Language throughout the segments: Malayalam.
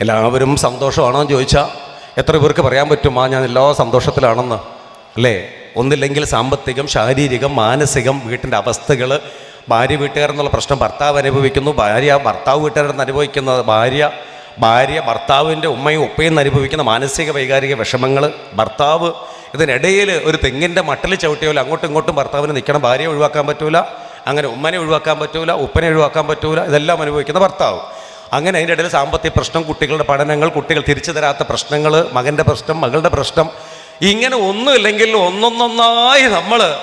എല്ലാവരും സന്തോഷമാണോ എന്ന് ചോദിച്ചാൽ എത്ര പേർക്ക് പറയാൻ പറ്റും ആ ഞാൻ എല്ലാ സന്തോഷത്തിലാണെന്ന്. അല്ലേ? ഒന്നില്ലെങ്കിൽ സാമ്പത്തികം ശാരീരികം മാനസികം വീട്ടിന്റെ അവസ്ഥകൾ ഭാര്യ വീട്ടുകാരെന്നുള്ള പ്രശ്നം ഭർത്താവ് അനുഭവിക്കുന്നു. ഭാര്യ ഭർത്താവ് വീട്ടുകാരെന്ന് അനുഭവിക്കുന്നത് ഭാര്യ ഭാര്യ ഭർത്താവിന്റെ ഉമ്മയും ഉപ്പയും അനുഭവിക്കുന്ന മാനസിക വൈകാരിക വിഷമങ്ങൾ ഭർത്താവ് ഇതിനിടയിൽ ഒരു തെങ്ങിന്റെ മട്ടിൽ ചവിട്ടിയോല അങ്ങോട്ടും ഇങ്ങോട്ടും ഭർത്താവിന് നിൽക്കണം. ഭാര്യയെ ഒഴിവാക്കാൻ പറ്റൂല. അങ്ങനെ ഉമ്മനെ ഒഴിവാക്കാൻ പറ്റൂല. ഉപ്പനെ ഒഴിവാക്കാൻ പറ്റൂല. ഇതെല്ലാം അനുഭവിക്കുന്ന ഭർത്താവ്. അങ്ങനെ അതിന്റെ ഇടയിൽ സാമ്പത്തിക പ്രശ്നം കുട്ടികളുടെ പഠനങ്ങൾ കുട്ടികൾ തിരിച്ചു തരാത്ത പ്രശ്നങ്ങൾ മകന്റെ പ്രശ്നം മകളുടെ പ്രശ്നം ഇങ്ങനെ ഒന്നുമില്ലെങ്കിൽ ഒന്നൊന്നൊന്നായി നമ്മൾ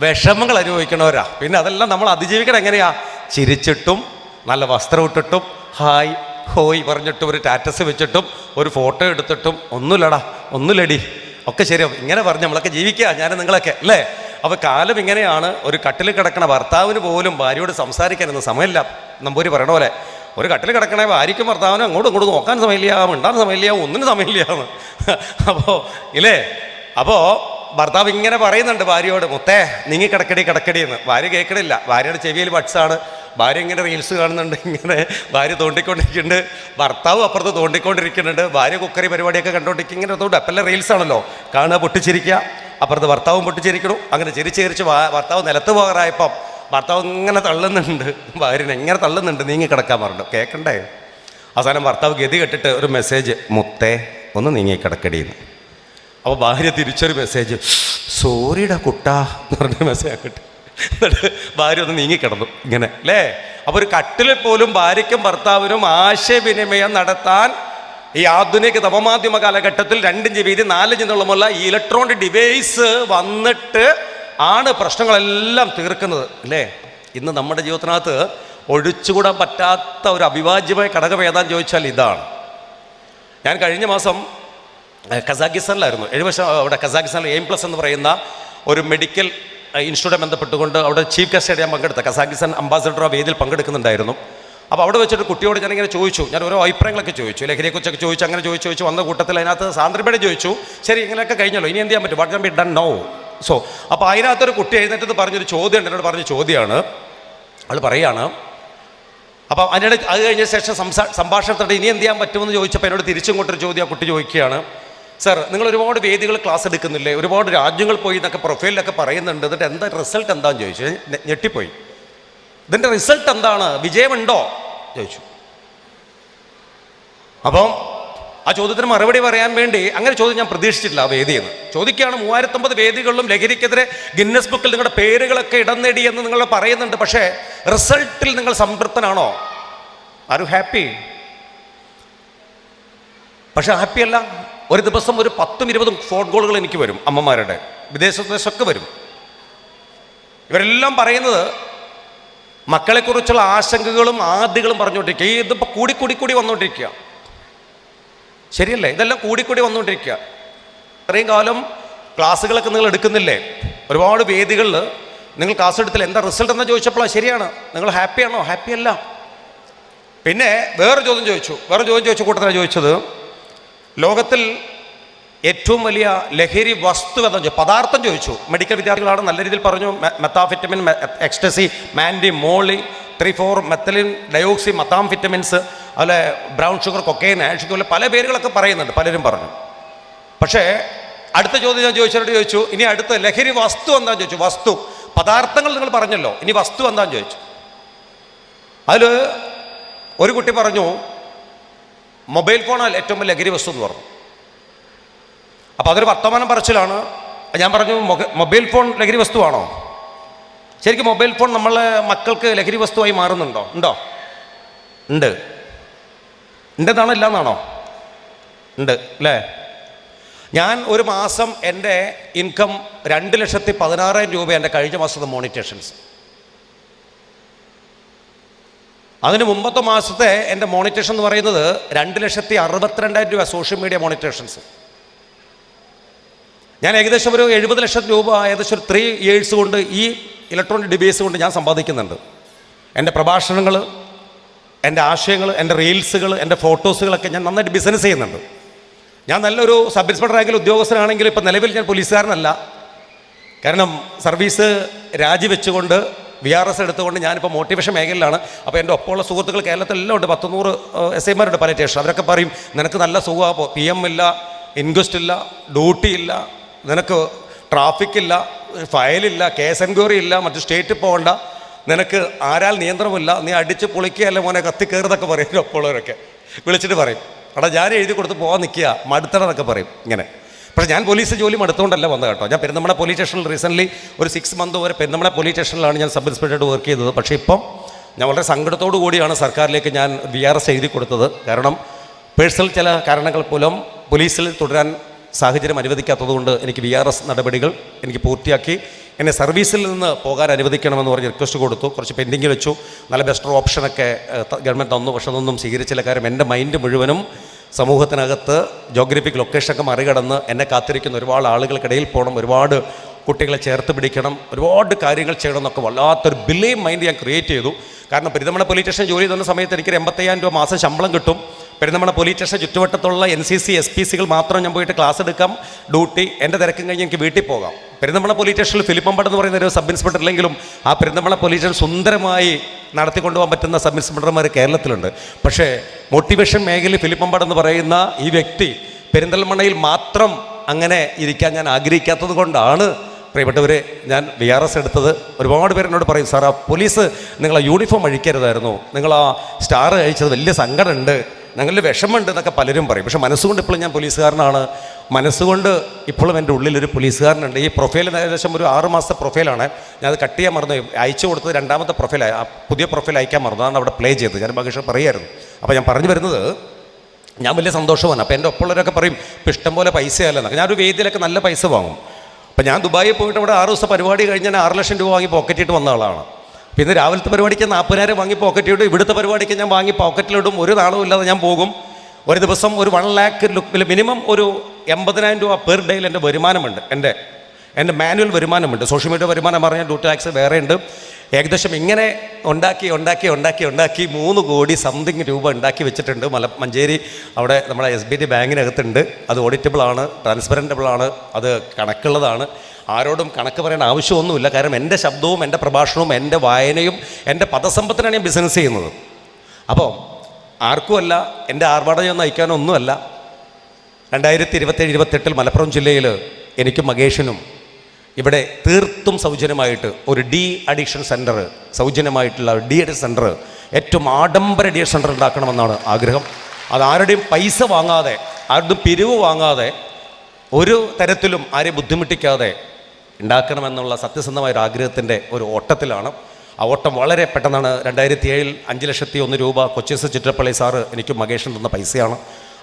വിഷമങ്ങൾ അനുഭവിക്കണവരാ. പിന്നെ അതെല്ലാം നമ്മൾ അതിജീവിക്കണം. എങ്ങനെയാ? ചിരിച്ചിട്ടും നല്ല വസ്ത്രം ഇട്ടിട്ടും ഹായ് ഹോയ് പറഞ്ഞിട്ടും ഒരു ടാറ്റസ് വെച്ചിട്ടും ഒരു ഫോട്ടോ എടുത്തിട്ടും ഒന്നുമില്ലടാ ഒന്നുമില്ലടി. ഒക്കെ ശരിയാവും. ഇങ്ങനെ പറഞ്ഞ് നമ്മളൊക്കെ ജീവിക്കുക ഞാൻ നിങ്ങളൊക്കെ അല്ലേ? അപ്പോൾ കാലം ഇങ്ങനെയാണ്. ഒരു കട്ടിൽ കിടക്കണ ഭർത്താവിന് പോലും ഭാര്യയോട് സംസാരിക്കാനൊന്നും സമയമില്ല. നമ്പൂരി പറയണ പോലെ ഒരു കട്ടിൽ കിടക്കണേ ഭാര്യയ്ക്കും ഭർത്താവിനും അങ്ങോട്ടും ഇങ്ങോട്ടും നോക്കാൻ സമയമില്ല മിണ്ടാൻ സമയമില്ല ഒന്നിനും സമയമില്ല അപ്പോൾ ഇല്ലേ? അപ്പോൾ ഭർത്താവ് ഇങ്ങനെ പറയുന്നുണ്ട് ഭാര്യയോട് മുത്തേ നീങ്ങി കിടക്കടി കിടക്കടി എന്ന്. ഭാര്യ കേൾക്കണില്ല. ഭാര്യയുടെ ചെവിയിൽ ബഡ്സാണ്. ഭാര്യ ഇങ്ങനെ റീൽസ് കാണുന്നുണ്ട് ഇങ്ങനെ ഭാര്യ തോണ്ടിക്കൊണ്ടിരിക്കുന്നുണ്ട്. ഭർത്താവ് അപ്പുറത്ത് തോണ്ടിക്കൊണ്ടിരിക്കുന്നുണ്ട്. ഭാര്യ കുക്കറി പരിപാടിയൊക്കെ കണ്ടോണ്ടിരിക്കും. ഇങ്ങനെ തോണ്ട് അപ്പല്ല റീൽസ് ആണല്ലോ. കാണുക പൊട്ടിച്ചിരിക്കുക. അപ്പുറത്ത് ഭർത്താവും പൊട്ടിച്ചിരിക്കണു അങ്ങനെ ചിരിച്ച് ഭർത്താവ് നിലത്ത് പോകാറായപ്പം ഭർത്താവ് ഇങ്ങനെ തള്ളുന്നുണ്ട്. ഭാര്യനെ ഇങ്ങനെ തള്ളുന്നുണ്ട്. നീങ്ങി കിടക്കാൻ പറഞ്ഞു. കേൾക്കണ്ടേ അവസാനം ഭർത്താവ് ഗതി കെട്ടിട്ട് ഒരു മെസ്സേജ് മുത്തേ ഒന്ന് നീങ്ങി കിടക്കടിയെന്ന് അപ്പോൾ ഭാര്യ തിരിച്ചൊരു മെസ്സേജ് സോറിയുടെ കുട്ടാ എന്ന് പറഞ്ഞ മെസ്സേജ് ആക്കട്ടെ എന്നിട്ട് ഭാര്യ ഒന്ന് നീങ്ങിക്കിടന്നു ഇങ്ങനെ അല്ലേ? അപ്പോൾ ഒരു കട്ടിലിൽ പോലും ഭാര്യയ്ക്കും ഭർത്താവിനും ആശയവിനിമയം നടത്താൻ ഈ ആധുനിക നവമാധ്യമ കാലഘട്ടത്തിൽ രണ്ടിഞ്ച് വീതി നാലിഞ്ച് നീളമുള്ള ഈ ഇലക്ട്രോണിക് ഡിവൈസ് വന്നിട്ട് ആണ് പ്രശ്നങ്ങളെല്ലാം തീർക്കുന്നത് അല്ലേ? ഇന്ന് നമ്മുടെ ജീവിതത്തിനകത്ത് ഒഴിച്ചുകൂടാൻ പറ്റാത്ത ഒരു അവിഭാജ്യമായ ഘടകം ഏതാന്ന് ചോദിച്ചാൽ ഇതാണ്. ഞാൻ കഴിഞ്ഞ മാസം കസാഖിസ്ഥാനിലായിരുന്നു. ഏഴ് വർഷം അവിടെ കസാഖിസ്ഥാനിൽ എയിം പ്ലസ് എന്ന് പറയുന്ന ഒരു മെഡിക്കൽ ഇൻസ്റ്റിറ്റ്യൂട്ട് ബന്ധപ്പെട്ടുകൊണ്ട് അവിടെ ചീഫ് ഗസ്റ്റായിട്ട് ഞാൻ പങ്കെടുത്ത കസാഖിസ്ഥാൻ അംബാസഡർ ആ വേദിയിൽ പങ്കെടുക്കുന്നുണ്ടായിരുന്നു. അപ്പോൾ അവിടെ വെച്ചിട്ട് കുട്ടിയോട് ഞാനിങ്ങനെ ചോദിച്ചു ഞാൻ ഓരോ അഭിപ്രായങ്ങളൊക്കെ ചോദിച്ചു ലഹരിയെക്കുറിച്ചൊക്കെ ചോദിച്ചു അങ്ങനെ ചോദിച്ചു ചോദിച്ചു വന്ന കൂട്ടത്തിൽ അതിനകത്ത് സാന്ദ്രപേടെ ചോദിച്ചു ശരി ഇങ്ങനെയൊക്കെ കഴിഞ്ഞല്ലോ ഇനി എന്ത് ചെയ്യാൻ പറ്റും? What be done no so അപ്പോൾ അതിനകത്തൊരു കുട്ടി എഴുന്നേറ്റത് പറഞ്ഞൊരു ചോദ്യം ഉണ്ട്. എന്നോട് പറഞ്ഞ ചോദ്യമാണ് അവൾ പറയാണ് അപ്പം അതിനിടെ അത് കഴിഞ്ഞ ശേഷം സംസാ സംഭാഷണത്തോടെ ഇനി എന്ത് ചെയ്യാൻ പറ്റുമെന്ന് ചോദിച്ചപ്പോൾ എന്നോട് തിരിച്ചും കൊണ്ടൊരു ചോദ്യം ആ കുട്ടി ചോദിക്കുകയാണ്. സർ നിങ്ങൾ ഒരുപാട് വേദികൾ ക്ലാസ് എടുക്കുന്നില്ലേ? ഒരുപാട് രാജ്യങ്ങൾ പോയി എന്നൊക്കെ പ്രൊഫൈലിലൊക്കെ പറയുന്നുണ്ട്. എന്നിട്ട് എന്താ റിസൾട്ട് എന്താന്ന് ചോദിച്ചു. ഞെട്ടിപ്പോയി. ഇതിന്റെ റിസൾട്ട് എന്താണ്? വിജയമുണ്ടോ? ചോദിച്ചു. അപ്പം ആ ചോദ്യത്തിന് മറുപടി പറയാൻ വേണ്ടി അങ്ങനെ ചോദ്യം ഞാൻ പ്രതീക്ഷിച്ചിട്ടില്ല ആ വേദിയിൽ നിന്ന് ചോദിക്കുകയാണ് മൂവായിരത്തൊമ്പത് വേദികളിലും ലഹരിക്കെതിരെ ഗിന്നസ് ബുക്കിൽ നിങ്ങളുടെ പേരുകളൊക്കെ ഇടം നേടി എന്ന് നിങ്ങൾ പറയുന്നുണ്ട് പക്ഷേ റിസൾട്ടിൽ നിങ്ങൾ സംതൃപ്തനാണോ? യു ഹാപ്പി പക്ഷെ ഹാപ്പിയല്ല ഒരു ദിവസം ഒരു പത്തും ഇരുപതും ഫോൺ കോളുകൾ എനിക്ക് വരും അമ്മമാരുടെ. വിദേശത്തൊക്കെ വരും. ഇവരെല്ലാം പറയുന്നത് മക്കളെക്കുറിച്ചുള്ള ആശങ്കകളും ആദികളും പറഞ്ഞുകൊണ്ടിരിക്കുക. ഇതിപ്പോൾ കൂടി കൂടി കൂടി വന്നുകൊണ്ടിരിക്കുക ശരിയല്ലേ? ഇതെല്ലാം കൂടിക്കൂടി വന്നുകൊണ്ടിരിക്കുക. ഇത്രയും കാലം ക്ലാസ്സുകളൊക്കെ നിങ്ങൾ എടുക്കുന്നില്ലേ? ഒരുപാട് വേദികളിൽ നിങ്ങൾ ക്ലാസ് എടുത്തില്ല. എന്താ റിസൾട്ട് എന്ന് ചോദിച്ചപ്പോൾ ശരിയാണ്. നിങ്ങൾ ഹാപ്പിയാണോ ഹാപ്പി അല്ല. പിന്നെ വേറെ ചോദ്യം ചോദിച്ചു. വേറെ ചോദ്യം ചോദിച്ച കൂട്ടത്തിലാണ് ചോദിച്ചത്. ലോകത്തിൽ ഏറ്റവും വലിയ ലഹരി വസ്തു എന്താ ചോദിച്ചു പദാർത്ഥം ചോദിച്ചു. മെഡിക്കൽ വിദ്യാർത്ഥികളാണ് നല്ല രീതിയിൽ പറഞ്ഞു. Methamphetamine ecstasy mandy molly three four methylene dioxy methamphetamines അതുപോലെ ബ്രൗൺ ഷുഗർ കൊക്കൈൻ ആഷ് പോലെ പല പേരുകളൊക്കെ പറയുന്നുണ്ട് പലരും പറഞ്ഞു. പക്ഷേ അടുത്ത ചോദ്യം ഞാൻ ചോദിച്ചവരോട് ചോദിച്ചു ഇനി അടുത്ത ലഹരി വസ്തു എന്താന്ന് ചോദിച്ചു. വസ്തു പദാർത്ഥങ്ങൾ നിങ്ങൾ പറഞ്ഞല്ലോ ഇനി വസ്തു എന്താന്ന് ചോദിച്ചു. അതിൽ ഒരു കുട്ടി പറഞ്ഞു മൊബൈൽ ഫോണാണ് ഏറ്റവും വലിയ ലഹരി വസ്തു എന്ന് പറഞ്ഞു. അപ്പോൾ അതൊരു വർത്തമാനം പറച്ചിലാണ്. ഞാൻ പറഞ്ഞു മൊബൈൽ ഫോൺ ലഹരി വസ്തുവാണോ? ശരിക്കും മൊബൈൽ ഫോൺ നമ്മളെ മക്കൾക്ക് ലഹരി വസ്തുവായി മാറുന്നുണ്ടോ? ഉണ്ടോ? ഉണ്ട്. ഉണ്ടെന്നാണോ ഇല്ലാന്നാണോ? ഉണ്ട് അല്ലേ ഞാൻ ഒരു മാസം എന്റെ ഇൻകം രണ്ട് ലക്ഷത്തി പതിനാറായിരം രൂപ എന്റെ കഴിഞ്ഞ മാസത്തെ മോണിറ്റേഷൻസ് അതിന് മുമ്പത്തെ മാസത്തെ എന്റെ മോണിറ്റേഷൻ എന്ന് പറയുന്നത് രണ്ട് ലക്ഷത്തി അറുപത്തിരണ്ടായിരം രൂപ സോഷ്യൽ മീഡിയ മോണിറ്റേഷൻസ് ഞാൻ ഏകദേശം ഒരു എഴുപത് ലക്ഷം രൂപ ഏകദേശം ഒരു ത്രീ ഇയേഴ്സ് കൊണ്ട് ഈ ഇലക്ട്രോണിക് ഡിവൈസ് കൊണ്ട് ഞാൻ സമ്പാദിക്കുന്നുണ്ട്. എന്റെ പ്രഭാഷണങ്ങൾ എന്റെ ആശയങ്ങൾ എന്റെ റീൽസുകൾ എന്റെ ഫോട്ടോസുകളൊക്കെ ഞാൻ നന്നായിട്ട് ബിസിനസ് ചെയ്യുന്നുണ്ട്. ഞാൻ നല്ലൊരു സബ് ഇൻസ്പെക്ടർ റാങ്കിൽ ഉദ്യോഗസ്ഥനാണെങ്കിലും ഇപ്പം നിലവിൽ ഞാൻ പോലീസുകാരനല്ല. കാരണം സർവീസ് രാജിവെച്ചുകൊണ്ട് വി ആർ എസ് എടുത്തുകൊണ്ട് ഞാനിപ്പോൾ മോട്ടിവേഷൻ മേഖലയിലാണ്. അപ്പോൾ എന്റെ ഒപ്പമുള്ള സുഹൃത്തുക്കൾ കേരളത്തിലെല്ലാം ഉണ്ട്. പത്തുനൂറ് എസ് ഐമാരുണ്ട് പല സ്റ്റേഷൻ അവരൊക്കെ പറയും നിനക്ക് നല്ല സുഖമാണ് പി എം ഇല്ല ഇൻക്വസ്റ്റ് ഇല്ല ഡ്യൂട്ടി ഇല്ല നിനക്ക് ട്രാഫിക് ഇല്ല ഫയലില്ല കേസ് എൻക്വയറി ഇല്ല മറ്റു സ്റ്റേറ്റ് പോകണ്ട. നിനക്ക് ആരാൽ നിയന്ത്രണമില്ല നീ അടിച്ച് പൊളിക്കുകയല്ല മോനെ കത്തി കയറുന്നൊക്കെ പറയും എന്റെ ഒപ്പമുള്ളവരൊക്കെ വിളിച്ചിട്ട് പറയും എടാ ഞാൻ എഴുതി കൊടുത്ത് പോകാൻ നിൽക്കുക മടുത്തണമെന്നൊക്കെ പറയും ഇങ്ങനെ. പക്ഷേ ഞാൻ പോലീസ് ജോലി മടുത്തുകൊണ്ടല്ല വന്നത് കേട്ടോ. ഞാൻ പെരുന്നമ്മളെ പോലീസ് സ്റ്റേഷനിൽ റീസെന്റ്ലി ഒരു സിക്സ് മന്ത് വരെ പെരുന്നമ്മളെ പോലീസ് സ്റ്റേഷനിലാണ് ഞാൻ സബ് ഇൻസ്പെക്ടറായിട്ട് വർക്ക് ചെയ്തത്. പക്ഷേ ഇപ്പം ഞാൻ വളരെ സങ്കടത്തോടു കൂടിയാണ് സർക്കാരിലേക്ക് ഞാൻ വി ആർ എസ് എഴുതി കൊടുത്തത്. കാരണം പേഴ്സണൽ ചില കാരണങ്ങൾ മൂലം പോലീസിൽ തുടരാൻ സാഹചര്യം അനുവദിക്കാത്തതുകൊണ്ട് എനിക്ക് വി ആർ എസ് നടപടികൾ എനിക്ക് പൂർത്തിയാക്കി. എന്നെ സർവീസിൽ നിന്ന് പോകാൻ അനുവദിക്കണമെന്ന് പറഞ്ഞ് റിക്വസ്റ്റ് കൊടുത്തു. കുറച്ച് പെൻഡിങ് വെച്ചു. നല്ല ബെസ്റ്റർ ഓപ്ഷനൊക്കെ ഗവൺമെന്റ് തന്നു. പക്ഷെ അതൊന്നും സ്വീകരിച്ചില്ല. കാര്യം എന്റെ മൈൻഡ് മുഴുവനും സമൂഹത്തിനകത്ത് ജോഗ്രഫിക് ലൊക്കേഷനൊക്കെ മറികടന്ന് എന്നെ കാത്തിരിക്കുന്ന ഒരുപാട് ആളുകൾക്കിടയിൽ പോകണം. ഒരുപാട് കുട്ടികളെ ചേർത്ത് പിടിക്കണം. ഒരുപാട് കാര്യങ്ങൾ ചെയ്യണം എന്നൊക്കെ വല്ലാത്തൊരു ബിലീവ് മൈൻഡ് ഞാൻ ക്രിയേറ്റ് ചെയ്തു. കാരണം പെരുന്തമണ പോലീസ് സ്റ്റേഷൻ ജോലി ചെയ്യുന്ന സമയത്ത് എനിക്ക് എൺപത്തയ്യായിരം രൂപ മാസം ശമ്പളം കിട്ടും. പെരുന്തമണ പോലീസ് സ്റ്റേഷൻ ചുറ്റുവട്ടത്തുള്ള N C C S P സികൾ മാത്രം ഞാൻ പോയിട്ട് ക്ലാസ് എടുക്കാം. ഡ്യൂട്ടി എന്റെ തിരക്കും കഴിഞ്ഞ് എനിക്ക് വീട്ടിൽ പോകാം. പെരുന്തമണ പോലീസ് സ്റ്റേഷനിൽ ഫിലിപ്പമ്പട് എന്ന് പറയുന്ന ഒരു സബ് ഇൻസ്പെക്ടർ ഇല്ലെങ്കിലും ആ പെരുന്തമണ പോലീസ് സ്റ്റേഷൻ സുന്ദരമായി നടത്തിക്കൊണ്ടുപോകാൻ പറ്റുന്ന സബ് ഇൻസ്പെക്ടർമാർ കേരളത്തിലുണ്ട്. പക്ഷേ മോട്ടിവേഷൻ മേഖലയിൽ ഫിലിപ്പമ്പട് എന്ന് പറയുന്ന ഈ വ്യക്തി പെരിന്തൽമണ്ണയിൽ മാത്രം അങ്ങനെ ഇരിക്കാൻ ഞാൻ ആഗ്രഹിക്കാത്തത് കൊണ്ടാണ് പ്രിയപ്പെട്ടവരെ ഞാൻ വി ആർ എസ് എടുത്തത് ഒരുപാട് പേര് എന്നോട് പറയും സാർ ആ പോലീസ് നിങ്ങൾ ആ യൂണിഫോം അഴിക്കരുതായിരുന്നു. നിങ്ങൾ ആ സ്റ്റാർ അഴിച്ചത് വലിയ സങ്കടമുണ്ട്. ഞങ്ങളിൽ വിഷമമുണ്ട് എന്നൊക്കെ പലരും പറയും. പക്ഷെ മനസ്സുകൊണ്ട് ഇപ്പോഴും ഞാൻ പോലീസുകാരനാണ്. മനസ്സുകൊണ്ട് ഇപ്പോഴും എന്റെ ഉള്ളിലൊരു പോലീസുകാരനുണ്ട്. ഈ പ്രൊഫൈൽ ഏകദേശം ഒരു ആറ് മാസത്തെ പ്രൊഫൈലാണ്. ഞാൻ അത് കട്ട് ചെയ്യാൻ മറന്നു. അയച്ചു കൊടുത്തത് രണ്ടാമത്തെ പ്രൊഫൈൽ ആ പുതിയ പ്രൊഫൈൽ അയക്കാൻ മറന്നു. അതാണ് അവിടെ പ്ലേ ചെയ്തത്. ഞാൻ മകേഷ് പറയായിരുന്നു. അപ്പോൾ ഞാൻ പറഞ്ഞു വരുന്നത് ഞാൻ വലിയ സന്തോഷമാണ് അപ്പോൾ എന്റെ ഒപ്പമുള്ളവരൊക്കെ പറയും ഇപ്പം ഇഷ്ടം പോലെ പൈസയല്ലെന്നൊക്കെ ഞാനൊരു വേദിയിലൊക്കെ നല്ല പൈസ വാങ്ങും. അപ്പം ഞാൻ ദുബായിൽ പോയിട്ട് അവിടെ ആറ് ദിവസം പരിപാടി കഴിഞ്ഞ് ഞാൻ ആറ് ലക്ഷം രൂപ വാങ്ങി പോക്കറ്റിട്ട് വന്ന ആളാണ്. പിന്നെ രാവിലത്തെ പരിപാടിക്ക് നാൽപ്പതിനായിരം വാങ്ങി പോക്കറ്റിട്ട് ഇവിടുത്തെ പരിപാടിക്ക് ഞാൻ വാങ്ങി പോക്കറ്റിലിടും ഒരു നാളും ഇല്ലാതെ ഞാൻ പോകും. ഒരു ദിവസം ഒരു വൺ ലാക്ക് മിനിമം ഒരു എൺപതിനായിരം രൂപ പെർ ഡേയിൽ എന്റെ വരുമാനമുണ്ട്. എന്റെ എന്റെ മാനുവൽ വരുമാനമുണ്ട്. സോഷ്യൽ മീഡിയ വരുമാനം പറഞ്ഞാൽ ഡ്യൂ ടാക്സ് വേറെ ഉണ്ട്. ഏകദേശം ഇങ്ങനെ ഉണ്ടാക്കി ഉണ്ടാക്കി ഉണ്ടാക്കി ഉണ്ടാക്കി മൂന്ന് കോടി സംതിങ് രൂപ ഉണ്ടാക്കി വെച്ചിട്ടുണ്ട്. മല മഞ്ചേരി അവിടെ നമ്മുടെ എസ് ബി ടി ബാങ്കിനകത്തുണ്ട്. അത് ഓഡിറ്റബിളാണ് ട്രാൻസ്പെറന്റബിളാണ് അത് കണക്കുള്ളതാണ്. ആരോടും കണക്ക് പറയേണ്ട ആവശ്യമൊന്നുമില്ല. കാരണം എന്റെ ശബ്ദവും എന്റെ പ്രഭാഷണവും എന്റെ വായനയും എന്റെ പദസമ്പത്തിനാണ് ഞാൻ ബിസിനസ് ചെയ്യുന്നത്. അപ്പോൾ ആർക്കുമല്ല എന്റെ ആർഭാടം നയിക്കാനൊന്നുമല്ല രണ്ടായിരത്തി ഇരുപത്തേഴ് ഇരുപത്തെട്ടിൽ മലപ്പുറം ജില്ലയിൽ എനിക്കും മകേഷിനും ഇവിടെ തീർത്തും സൗജന്യമായിട്ട് ഒരു ഡി അഡിക്ഷൻ സെന്റർ സൗജന്യമായിട്ടുള്ള ഡി അഡിക്ഷൻ സെന്റർ ഏറ്റവും ആഡംബര ഡി സെന്റർ ഉണ്ടാക്കണമെന്നാണ് ആഗ്രഹം. അത് ആരുടെയും പൈസ വാങ്ങാതെ ആരുടെയും പിരിവ് വാങ്ങാതെ ഒരു തരത്തിലും ആരെയും ബുദ്ധിമുട്ടിക്കാതെ ഉണ്ടാക്കണമെന്നുള്ള സത്യസന്ധമായ ഒരു ആഗ്രഹത്തിന്റെ ഒരു ഓട്ടത്തിലാണ്. ആ ഓട്ടം വളരെ പെട്ടെന്നാണ്. രണ്ടായിരത്തി ഏഴിൽ അഞ്ച് ലക്ഷത്തി ഒന്ന് രൂപ കൊച്ചിസ് ചിറ്റപ്പള്ളി സാറ് എനിക്ക് മകേഷൻ തന്ന പൈസയാണ്.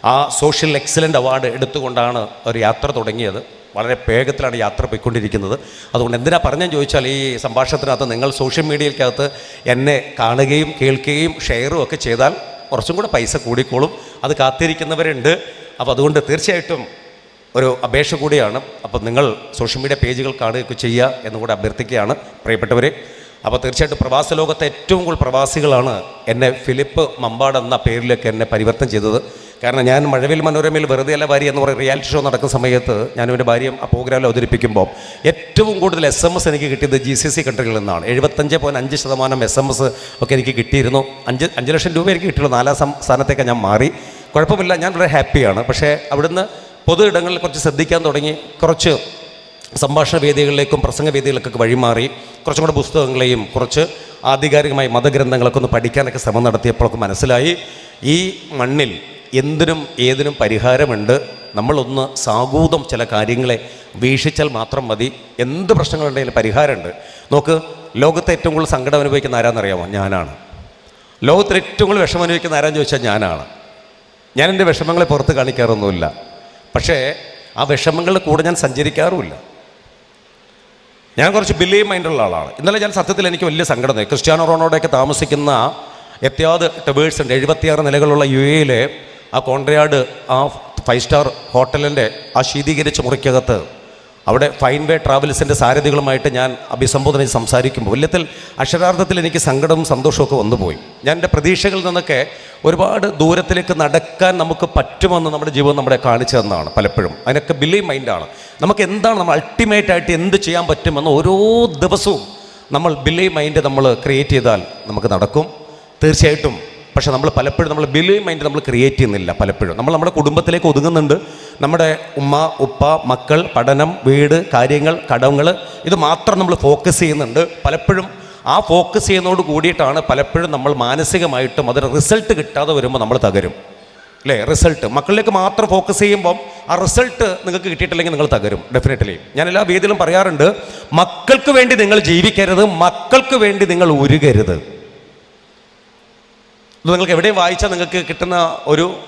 ആ സോഷ്യൽ എക്സലന്റ് അവാർഡ് എടുത്തുകൊണ്ടാണ് ഒരു യാത്ര തുടങ്ങിയത്. വളരെ വേഗത്തിലാണ് യാത്ര പോയിക്കൊണ്ടിരിക്കുന്നത്. അതുകൊണ്ട് എന്തിനാ പറഞ്ഞാൽ ചോദിച്ചാൽ ഈ സംഭാഷണത്തിനകത്ത് നിങ്ങൾ സോഷ്യൽ മീഡിയയ്ക്കകത്ത് എന്നെ കാണുകയും കേൾക്കുകയും ഷെയറും ഒക്കെ ചെയ്താൽ കുറച്ചും കൂടെ പൈസ കൂടിക്കോളും. അത് കാത്തിരിക്കുന്നവരുണ്ട്. അപ്പോൾ അതുകൊണ്ട് തീർച്ചയായിട്ടും ഒരു അപേക്ഷ കൂടിയാണ്. അപ്പോൾ നിങ്ങൾ സോഷ്യൽ മീഡിയ പേജുകൾ കാണുകയൊക്കെ ചെയ്യുക എന്നുകൂടെ അഭ്യർത്ഥിക്കുകയാണ് പ്രിയപ്പെട്ടവരെ. അപ്പോൾ തീർച്ചയായിട്ടും പ്രവാസ ലോകത്തെ ഏറ്റവും കൂടുതൽ പ്രവാസികളാണ് എന്നെ ഫിലിപ്പ് മമ്പാട് എന്ന പേരിലേക്ക് എന്നെ പരിവർത്തനം ചെയ്തത്. കാരണം ഞാൻ മഴവിൽ മനോരമയിൽ വെറുതെ അല്ല ഭാര്യ എന്ന് പറയുന്ന റിയാലിറ്റി ഷോ നടക്കുന്ന സമയത്ത് ഞാൻ എന്റെ ഭാര്യ ആ പ്രോഗ്രാമിൽ അവതരിപ്പിക്കുമ്പോൾ ഏറ്റവും കൂടുതൽ എസ് എം എസ് എനിക്ക് കിട്ടിയത് ജി സി സി കൺട്രികളിൽ നിന്നാണ്. എഴുപത്തഞ്ച് പോയിന്റ് അഞ്ച് ശതമാനം എസ് എം എസ് ഒക്കെ എനിക്ക് കിട്ടിയിരുന്നു. അഞ്ച് അഞ്ച് ലക്ഷം രൂപ എനിക്ക് കിട്ടിയുള്ളൂ. നാലാം സ്ഥാനത്തേക്ക് ഞാൻ മാറി. കുഴപ്പമില്ല ഞാൻ വളരെ ഹാപ്പിയാണ് പക്ഷേ അവിടുന്ന് പൊതു ഇടങ്ങളിൽ കുറച്ച് ശ്രദ്ധിക്കാൻ തുടങ്ങി. കുറച്ച് സംഭാഷണ വേദികളിലേക്കും പ്രസംഗ വേദികളിലേക്കൊക്കെ വഴിമാറി. കുറച്ചും കൂടെ പുസ്തകങ്ങളെയും കുറച്ച് ആധികാരികമായി മതഗ്രന്ഥങ്ങളൊക്കെ ഒന്ന് പഠിക്കാനൊക്കെ ശ്രമം നടത്തിയപ്പോഴൊക്കെ മനസ്സിലായി. ഈ മണ്ണിൽ എന്തിനും ഏതിനും പരിഹാരമുണ്ട്. നമ്മളൊന്ന് സാഗൂതം ചില കാര്യങ്ങളെ വീക്ഷിച്ചാൽ മാത്രം മതി. എന്ത് പ്രശ്നങ്ങളുണ്ടെങ്കിലും പരിഹാരമുണ്ട്. നോക്ക് ലോകത്തെ ഏറ്റവും കൂടുതൽ സങ്കടം അനുഭവിക്കുന്ന ആരാന്നറിയാമോ? ഞാനാണ്. ലോകത്തിൽ ഏറ്റവും കൂടുതൽ വിഷമം അനുഭവിക്കുന്ന ആരാന്ന് ചോദിച്ചാൽ ഞാനാണ്. ഞാൻ എന്റെ വിഷമങ്ങളെ പുറത്ത് കാണിക്കാറൊന്നുമില്ല. പക്ഷേ ആ വിഷമങ്ങളുടെ കൂടെ ഞാൻ സഞ്ചരിക്കാറുമില്ല. ഞാൻ കുറച്ച് ബിലീവ് മൈൻഡുള്ള ആളാണ്. ഇന്നലെ ഞാൻ സത്യത്തിൽ എനിക്ക് വലിയ സങ്കടം ക്രിസ്ത്യാനോ റൊണോഡൊക്കെ താമസിക്കുന്ന എത്യാദ് ടെബേഴ്സ് ഉണ്ട് എഴുപത്തിയാറ് നിലകളുള്ള യു എയിലെ ആ കോൺട്രയാർഡ് ആ ഫൈവ് സ്റ്റാർ ഹോട്ടലിന്റെ ആ ശീതീകരിച്ച മുറിക്കകത്ത് അവിടെ ഫൈൻ വേ ട്രാവൽസിന്റെ സാരഥികളുമായിട്ട് ഞാൻ അഭിസംബോധന സംസാരിക്കുമ്പോൾ വല്യത്തിൽ അക്ഷരാർത്ഥത്തിൽ എനിക്ക് സങ്കടവും സന്തോഷമൊക്കെ വന്നുപോയി. ഞാൻ എന്റെ പ്രതീക്ഷകളിൽ നിന്നൊക്കെ ഒരുപാട് ദൂരത്തിലേക്ക് നടക്കാൻ നമുക്ക് പറ്റുമെന്ന് നമ്മുടെ ജീവിതം നമ്മളെ കാണിച്ചു തന്നതാണ് പലപ്പോഴും. അതിനൊക്കെ ബിലീവ് മൈൻഡാണ് നമുക്ക് എന്താണ് നമ്മൾ അൾട്ടിമേറ്റായിട്ട് എന്ത് ചെയ്യാൻ പറ്റുമെന്ന് ഓരോ ദിവസവും നമ്മൾ ബിലീവ് മൈൻഡ് നമ്മൾ ക്രിയേറ്റ് ചെയ്താൽ നമുക്ക് നടക്കും. തീർച്ചയായിട്ടും പക്ഷെ നമ്മൾ പലപ്പോഴും നമ്മൾ ബിലീവ് മൈൻഡ് നമ്മൾ ക്രിയേറ്റ് ചെയ്യുന്നില്ല പലപ്പോഴും. നമ്മൾ നമ്മുടെ കുടുംബത്തിലേക്ക് ഒതുങ്ങുന്നുണ്ട്. നമ്മുടെ ഉമ്മ ഉപ്പ മക്കൾ പഠനം വീട് കാര്യങ്ങൾ കടങ്ങൾ ഇത് മാത്രം നമ്മൾ ഫോക്കസ് ചെയ്യുന്നുണ്ട്. പലപ്പോഴും ആ ഫോക്കസ് ചെയ്യുന്നതോട് കൂടിയിട്ടാണ് പലപ്പോഴും നമ്മൾ മാനസികമായിട്ടും അതിന് റിസൾട്ട് കിട്ടാതെ വരുമ്പോൾ നമ്മൾ തകരും. അല്ലേ റിസൾട്ട് മക്കളിലേക്ക് മാത്രം ഫോക്കസ് ചെയ്യുമ്പം ആ റിസൾട്ട് നിങ്ങൾക്ക് കിട്ടിയിട്ടില്ലെങ്കിൽ നിങ്ങൾ തകരും. ഡെഫിനറ്റ്ലി ഞാൻ എല്ലാ വേദിയിലും പറയാറുണ്ട് മക്കൾക്ക് വേണ്ടി നിങ്ങൾ ജീവിക്കരുത് മക്കൾക്ക് വേണ്ടി നിങ്ങൾ ഉരുകരുത്. നിങ്ങൾക്ക് എവിടെ വായിച്ചാൽ നിങ്ങൾക്ക് കിട്ടുന്ന ഒരു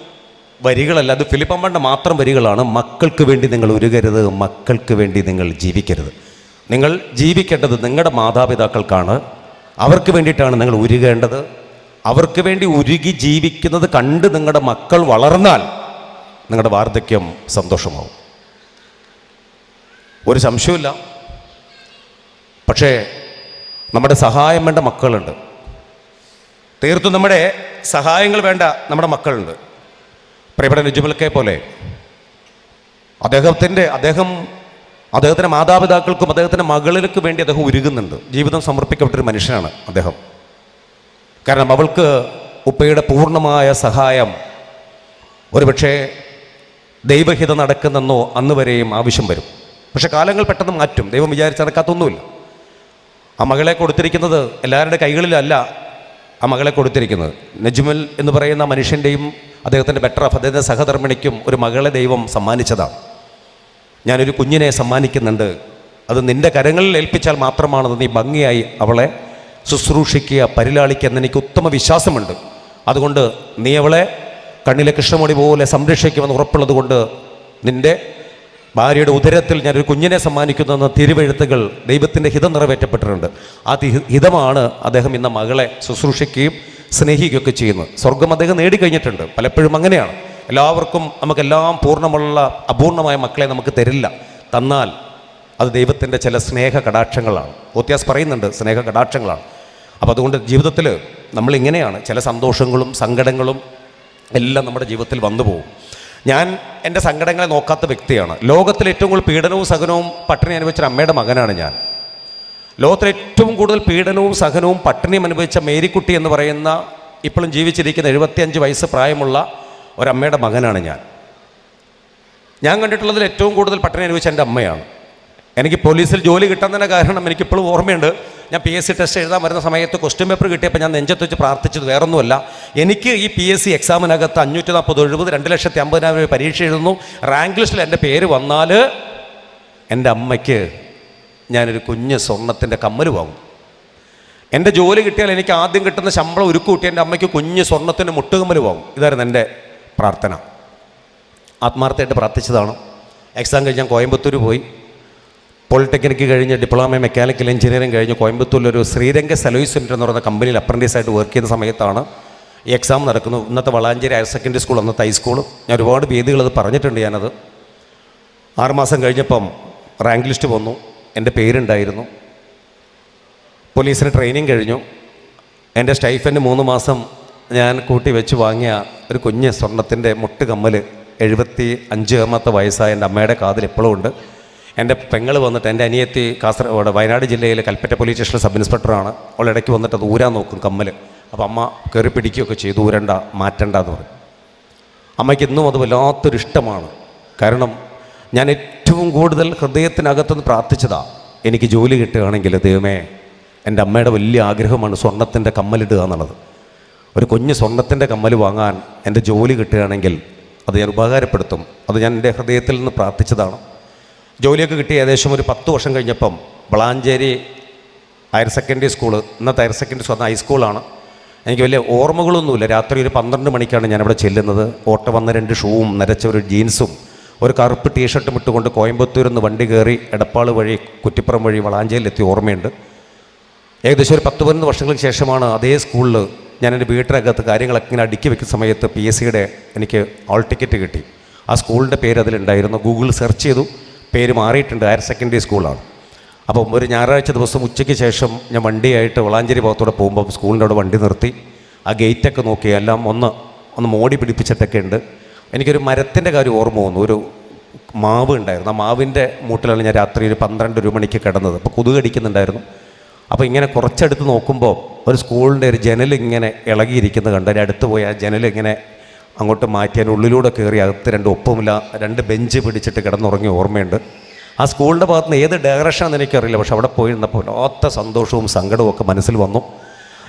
വരികളല്ല. അത് ഫിലിപ്പമ്മയുടെ മാത്രം വരികളാണ്. മക്കൾക്ക് വേണ്ടി നിങ്ങൾ ഉരുകരുത് മക്കൾക്ക് വേണ്ടി നിങ്ങൾ ജീവിക്കരുത്. നിങ്ങൾ ജീവിക്കേണ്ടത് നിങ്ങളുടെ മാതാപിതാക്കൾക്കാണ്. അവർക്ക് വേണ്ടിയിട്ടാണ് നിങ്ങൾ ഉരുകേണ്ടത്. അവർക്ക് വേണ്ടി ഉരുകി ജീവിക്കുന്നത് കണ്ട് നിങ്ങളുടെ മക്കൾ വളർന്നാൽ നിങ്ങളുടെ വാർദ്ധക്യം സന്തോഷമാവും. ഒരു സംശയമില്ല പക്ഷേ നമ്മുടെ സഹായം വേണ്ട മക്കളുണ്ട്. തീർത്തും നമ്മുടെ സഹായങ്ങൾ വേണ്ട നമ്മുടെ മക്കളുണ്ട്. പ്രിയപ്പെട്ട നിജുമൽക്കെ പോലെ അദ്ദേഹത്തിന്റെ അദ്ദേഹം അദ്ദേഹത്തിന്റെ മാതാപിതാക്കൾക്കും അദ്ദേഹത്തിന്റെ മകളിലേക്ക് വേണ്ടി അദ്ദേഹം ഉരുകുന്നുണ്ട് ജീവിതം സമർപ്പിക്കപ്പെട്ടൊരു മനുഷ്യനാണ് അദ്ദേഹം. കാരണം അവൾക്ക് ഉപ്പയുടെ പൂർണമായ സഹായം ഒരുപക്ഷെ ദൈവഹിതം നടക്കുന്നെന്നോ അന്ന് വരെയും ആവശ്യം വരും. പക്ഷെ കാലങ്ങൾ പെട്ടെന്ന് മാറ്റും. ദൈവം വിചാരിച്ച് നടക്കാത്തൊന്നുമില്ല. ആ മകളെ കൊടുത്തിരിക്കുന്നത് എല്ലാവരുടെ കൈകളിലല്ല ആ മകളെ കൊടുത്തിരിക്കുന്നത്. നജ്മൽ എന്ന് പറയുന്ന മനുഷ്യന്റെയും അദ്ദേഹത്തിന്റെ ബെറ്റർ ഓഫ് അദ്ദേഹത്തിന്റെ സഹധർമ്മിണിക്കും ഒരു മകളെ ദൈവം സമ്മാനിച്ചതാണ്. ഞാനൊരു കുഞ്ഞിനെ സമ്മാനിക്കുന്നുണ്ട്. അത് നിന്റെ കരങ്ങളിൽ ഏൽപ്പിച്ചാൽ മാത്രമാണത് നീ ഭംഗിയായി അവളെ ശുശ്രൂഷിക്കുക പരിലാളിക്കുക എന്ന് എനിക്ക് ഉത്തമ വിശ്വാസമുണ്ട്. അതുകൊണ്ട് നീ അവളെ കണ്ണിലെ കൃഷ്ണമണി പോലെ സംരക്ഷിക്കുമെന്ന് ഉറപ്പുള്ളത് കൊണ്ട് നിന്റെ ഭാര്യയുടെ ഉദരത്തിൽ ഞാനൊരു കുഞ്ഞിനെ സമ്മാനിക്കുന്ന തിരുവെഴുത്തുകൾ ദൈവത്തിന്റെ ഹിതം നിറവേറ്റപ്പെട്ടിട്ടുണ്ട്. ആ ഹിതമാണ് അദ്ദേഹം ഇന്ന് മകളെ ശുശ്രൂഷിക്കുകയും സ്നേഹിക്കുകയൊക്കെ ചെയ്യുന്നത്. സ്വർഗം അദ്ദേഹം നേടിക്കഴിഞ്ഞിട്ടുണ്ട്. പലപ്പോഴും അങ്ങനെയാണ്. എല്ലാവർക്കും നമുക്കെല്ലാം പൂർണമുള്ള അപൂർണമായ മക്കളെ നമുക്ക് തരില്ല. തന്നാൽ അത് ദൈവത്തിന്റെ ചില സ്നേഹ കടാക്ഷങ്ങളാണ്. ഓത്യാസ് പറയുന്നുണ്ട് സ്നേഹ കടാക്ഷങ്ങളാണ്. അപ്പോൾ അതുകൊണ്ട് ജീവിതത്തിൽ നമ്മളിങ്ങനെയാണ്. ചില സന്തോഷങ്ങളും സങ്കടങ്ങളും എല്ലാം നമ്മുടെ ജീവിതത്തിൽ വന്നു പോകും ഞാൻ എന്റെ സങ്കടങ്ങളെ നോക്കാത്ത വ്യക്തിയാണ്. ലോകത്തിൽ ഏറ്റവും കൂടുതൽ പീഡനവും സഹനവും പട്ടിണി അനുഭവിച്ച അമ്മയുടെ മകനാണ് ഞാൻ. ലോകത്തിൽ ഏറ്റവും കൂടുതൽ പീഡനവും സഹനവും പട്ടിണിയും അനുഭവിച്ച മേരിക്കുട്ടി എന്ന് പറയുന്ന ഇപ്പോഴും ജീവിച്ചിരിക്കുന്ന എഴുപത്തിയഞ്ച് വയസ്സ് പ്രായമുള്ള ഒരമ്മയുടെ മകനാണ് ഞാൻ. ഞാൻ കണ്ടിട്ടുള്ളതിൽ ഏറ്റവും കൂടുതൽ പട്ടിണി അനുഭവിച്ച എന്റെ അമ്മയാണ്. എനിക്ക് പോലീസിൽ ജോലി കിട്ടാൻ തന്നെ കാരണം എനിക്കിപ്പോഴും ഓർമ്മയുണ്ട്. ഞാൻ പി എസ് സി ടെസ്റ്റ് എഴുതാൻ വരുന്ന സമയത്ത് ക്വസ്റ്റ്യൻ പേപ്പർ കിട്ടിയപ്പോൾ ഞാൻ നെഞ്ചത്ത് വെച്ച് പ്രാർത്ഥിച്ചത് വേറൊന്നുമല്ല. എനിക്ക് ഈ പി എസ് സി എക്സാമിനകത്ത് അഞ്ഞൂറ്റി നാൽപ്പത് എഴുപത് രണ്ട് ലക്ഷത്തി അമ്പതിനായിരം രൂപ പരീക്ഷ എഴുതുന്നു. റാങ്ക് ലിസ്റ്റിൽ എന്റെ പേര് വന്നാൽ എന്റെ അമ്മയ്ക്ക് ഞാനൊരു കുഞ്ഞ് സ്വർണത്തിന്റെ കമ്മൽ വാങ്ങും. എന്റെ ജോലി കിട്ടിയാൽ എനിക്ക് ആദ്യം കിട്ടുന്ന ശമ്പളം ഒരു കൂട്ടി എന്റെ അമ്മയ്ക്ക് കുഞ്ഞ് സ്വർണത്തിന്റെ മുട്ടുകമ്മൽ വാങ്ങും. ഇതായിരുന്നു എന്റെ പ്രാർത്ഥന. ആത്മാർത്ഥമായിട്ട് പ്രാർത്ഥിച്ചതാണ്. എക്സാം കഴിഞ്ഞ് ഞാൻ കോയമ്പത്തൂർ പോയി. പോളിടെക്നിക്ക് കഴിഞ്ഞ് ഡിപ്ലോമ മെക്കാനിക്കൽ എഞ്ചിനീയറിംഗ് കഴിഞ്ഞ് കോയമ്പത്തൂരിലൊരു ശ്രീരംഗ സലോയ് സെന്റർ എന്ന് പറയുന്ന കമ്പനിയിൽ അപ്രന്റീസ് ആയിട്ട് വർക്ക് ചെയ്യുന്ന സമയത്താണ് ഈ എക്സാം നടക്കുന്നത്. ഇന്നത്തെ വളാഞ്ചേരി ഹയർ സെക്കൻഡറി സ്കൂൾ അന്നത്തെ ഹൈസ്കൂൾ ഞാൻ ഒരുപാട് വേദികൾ അത് പറഞ്ഞിട്ടുണ്ട് ഞാനത്. ആറുമാസം കഴിഞ്ഞപ്പം റാങ്ക് ലിസ്റ്റ് വന്നു. എന്റെ പേരുണ്ടായിരുന്നു. പോലീസിന് ട്രെയിനിങ് കഴിഞ്ഞു. എന്റെ സ്റ്റൈഫന്റെ മൂന്ന് മാസം ഞാൻ കൂട്ടി വെച്ച് വാങ്ങിയ ഒരു കുഞ്ഞ് സ്വർണത്തിന്റെ മുട്ട് കമ്മൽ എഴുപത്തി അഞ്ചാമത്തെ വയസ്സായ എന്റെ അമ്മയുടെ കാതിൽ എപ്പോഴും ഉണ്ട്. എന്റെ പെങ്ങൾ വന്നിട്ട് എന്റെ അനിയത്തി കാസർഗോഡ് വയനാട് ജില്ലയിലെ കൽപ്പറ്റ പോലീസ് സ്റ്റേഷനിലെ സബ് ഇൻസ്പെക്ടറാണ് അവൾ ഇടയ്ക്ക് വന്നിട്ട് അത് ഊരാൻ നോക്കും കമ്മൽ അപ്പോൾ അമ്മ കയറി പിടിക്കുകയൊക്കെ ചെയ്തു ഊരണ്ട മാറ്റണ്ട എന്ന് പറയും അമ്മയ്ക്ക് ഇന്നും അത് വല്ലാത്തൊരു ഇഷ്ടമാണ്. കാരണം ഞാൻ ഏറ്റവും കൂടുതൽ ഹൃദയത്തിനകത്തുനിന്ന് പ്രാർത്ഥിച്ചതാണ് എനിക്ക് ജോലി കിട്ടുകയാണെങ്കിൽ ദൈവമേ എന്റെ അമ്മയുടെ വലിയ ആഗ്രഹമാണ് സ്വർണത്തിന്റെ കമ്മലിടുക എന്നുള്ളത്. ഒരു കുഞ്ഞ് സ്വർണത്തിന്റെ കമ്മൽ വാങ്ങാൻ എന്റെ ജോലി കിട്ടുകയാണെങ്കിൽ അത് ഞാൻ ഉപകാരപ്പെടുത്തും. അത് ഞാൻ എന്റെ ഹൃദയത്തിൽ നിന്ന് പ്രാർത്ഥിച്ചതാണ്. ജോലിയൊക്കെ കിട്ടി ഏകദേശം ഒരു പത്ത് വർഷം കഴിഞ്ഞപ്പം വളാഞ്ചേരി ഹയർ സെക്കൻഡറി സ്കൂൾ ഇന്നത്തെ ഹയർ സെക്കൻഡറി സ്കൂൾ ഹൈസ്കൂളാണ്. എനിക്ക് വലിയ ഓർമ്മകളൊന്നുമില്ല. രാത്രി ഒരു പന്ത്രണ്ട് മണിക്കാണ് ഞാനിവിടെ ചെല്ലുന്നത്. ഓട്ട വന്ന രണ്ട് ഷൂവും നരച്ച ഒരു ജീൻസും ഒരു കറുപ്പ് ടീഷർട്ടും ഇട്ടുകൊണ്ട് കോയമ്പത്തൂരിൽ നിന്ന് വണ്ടി കയറി എടപ്പാൾ വഴി കുറ്റിപ്പുറം വഴി വളാഞ്ചേരിയിലെത്തി ഓർമ്മയുണ്ട്. ഏകദേശം ഒരു പത്ത് പതിനൊന്ന് വർഷങ്ങൾക്ക് ശേഷമാണ് അതേ സ്കൂളിൽ ഞാൻ എന്റെ വീട്ടിനകത്ത് കാര്യങ്ങളൊക്കെ ഇങ്ങനെ അടുക്കി വെക്കുന്ന സമയത്ത് പി എസ് സിയുടെ എനിക്ക് ആൾ ടിക്കറ്റ് കിട്ടി. ആ സ്കൂളിന്റെ പേര് അതിലുണ്ടായിരുന്നു. ഗൂഗിൾ സെർച്ച് ചെയ്തു. പേര് മാറിയിട്ടുണ്ട്. ഹയർ സെക്കൻഡറി സ്കൂളാണ്. അപ്പം ഒരു ഞായറാഴ്ച ദിവസം ഉച്ചയ്ക്ക് ശേഷം ഞാൻ വണ്ടിയായിട്ട് വളാഞ്ചേരി ഭാഗത്തൂടെ പോകുമ്പോൾ സ്കൂളിന്റെ അവിടെ വണ്ടി നിർത്തി. ആ ഗേറ്റൊക്കെ നോക്കി എല്ലാം ഒന്ന് ഒന്ന് മോടി പിടിപ്പിച്ചിട്ടൊക്കെ ഉണ്ട്. എനിക്കൊരു മരത്തിന്റെ കാര്യം ഓർമ്മ വന്നു. ഒരു മാവ് ഉണ്ടായിരുന്നു. ആ മാവിന്റെ മൂട്ടിലാണ് ഞാൻ രാത്രി ഒരു പന്ത്രണ്ട് ഒരു മണിക്ക് കിടന്നത്. അപ്പോൾ കൊതുക് അടിക്കുന്നുണ്ടായിരുന്നു അപ്പോൾ ഇങ്ങനെ കുറച്ചടുത്ത് നോക്കുമ്പോൾ ഒരു സ്കൂളിന്റെ ഒരു ജനൽ ഇങ്ങനെ ഇളകിയിരിക്കുന്നത് കണ്ട്. അതിന്റെ അടുത്ത് പോയി ആ ജനൽ ഇങ്ങനെ അങ്ങോട്ട് മാറ്റി അതിന്റെ ഉള്ളിലൂടെ കയറി അകത്ത് രണ്ട് ഒപ്പമില്ല രണ്ട് ബെഞ്ച് പിടിച്ചിട്ട് കിടന്നുറങ്ങിയ ഓർമ്മയുണ്ട്. ആ സ്കൂളിന്റെ ഭാഗത്ത് നിന്ന് ഏത് ഡയറക്ഷനാണെന്ന് എനിക്കറിയില്ല പക്ഷെ അവിടെ പോയിരുന്നപ്പോൾ വല്ലാത്ത സന്തോഷവും സങ്കടവും ഒക്കെ മനസ്സിൽ വന്നു.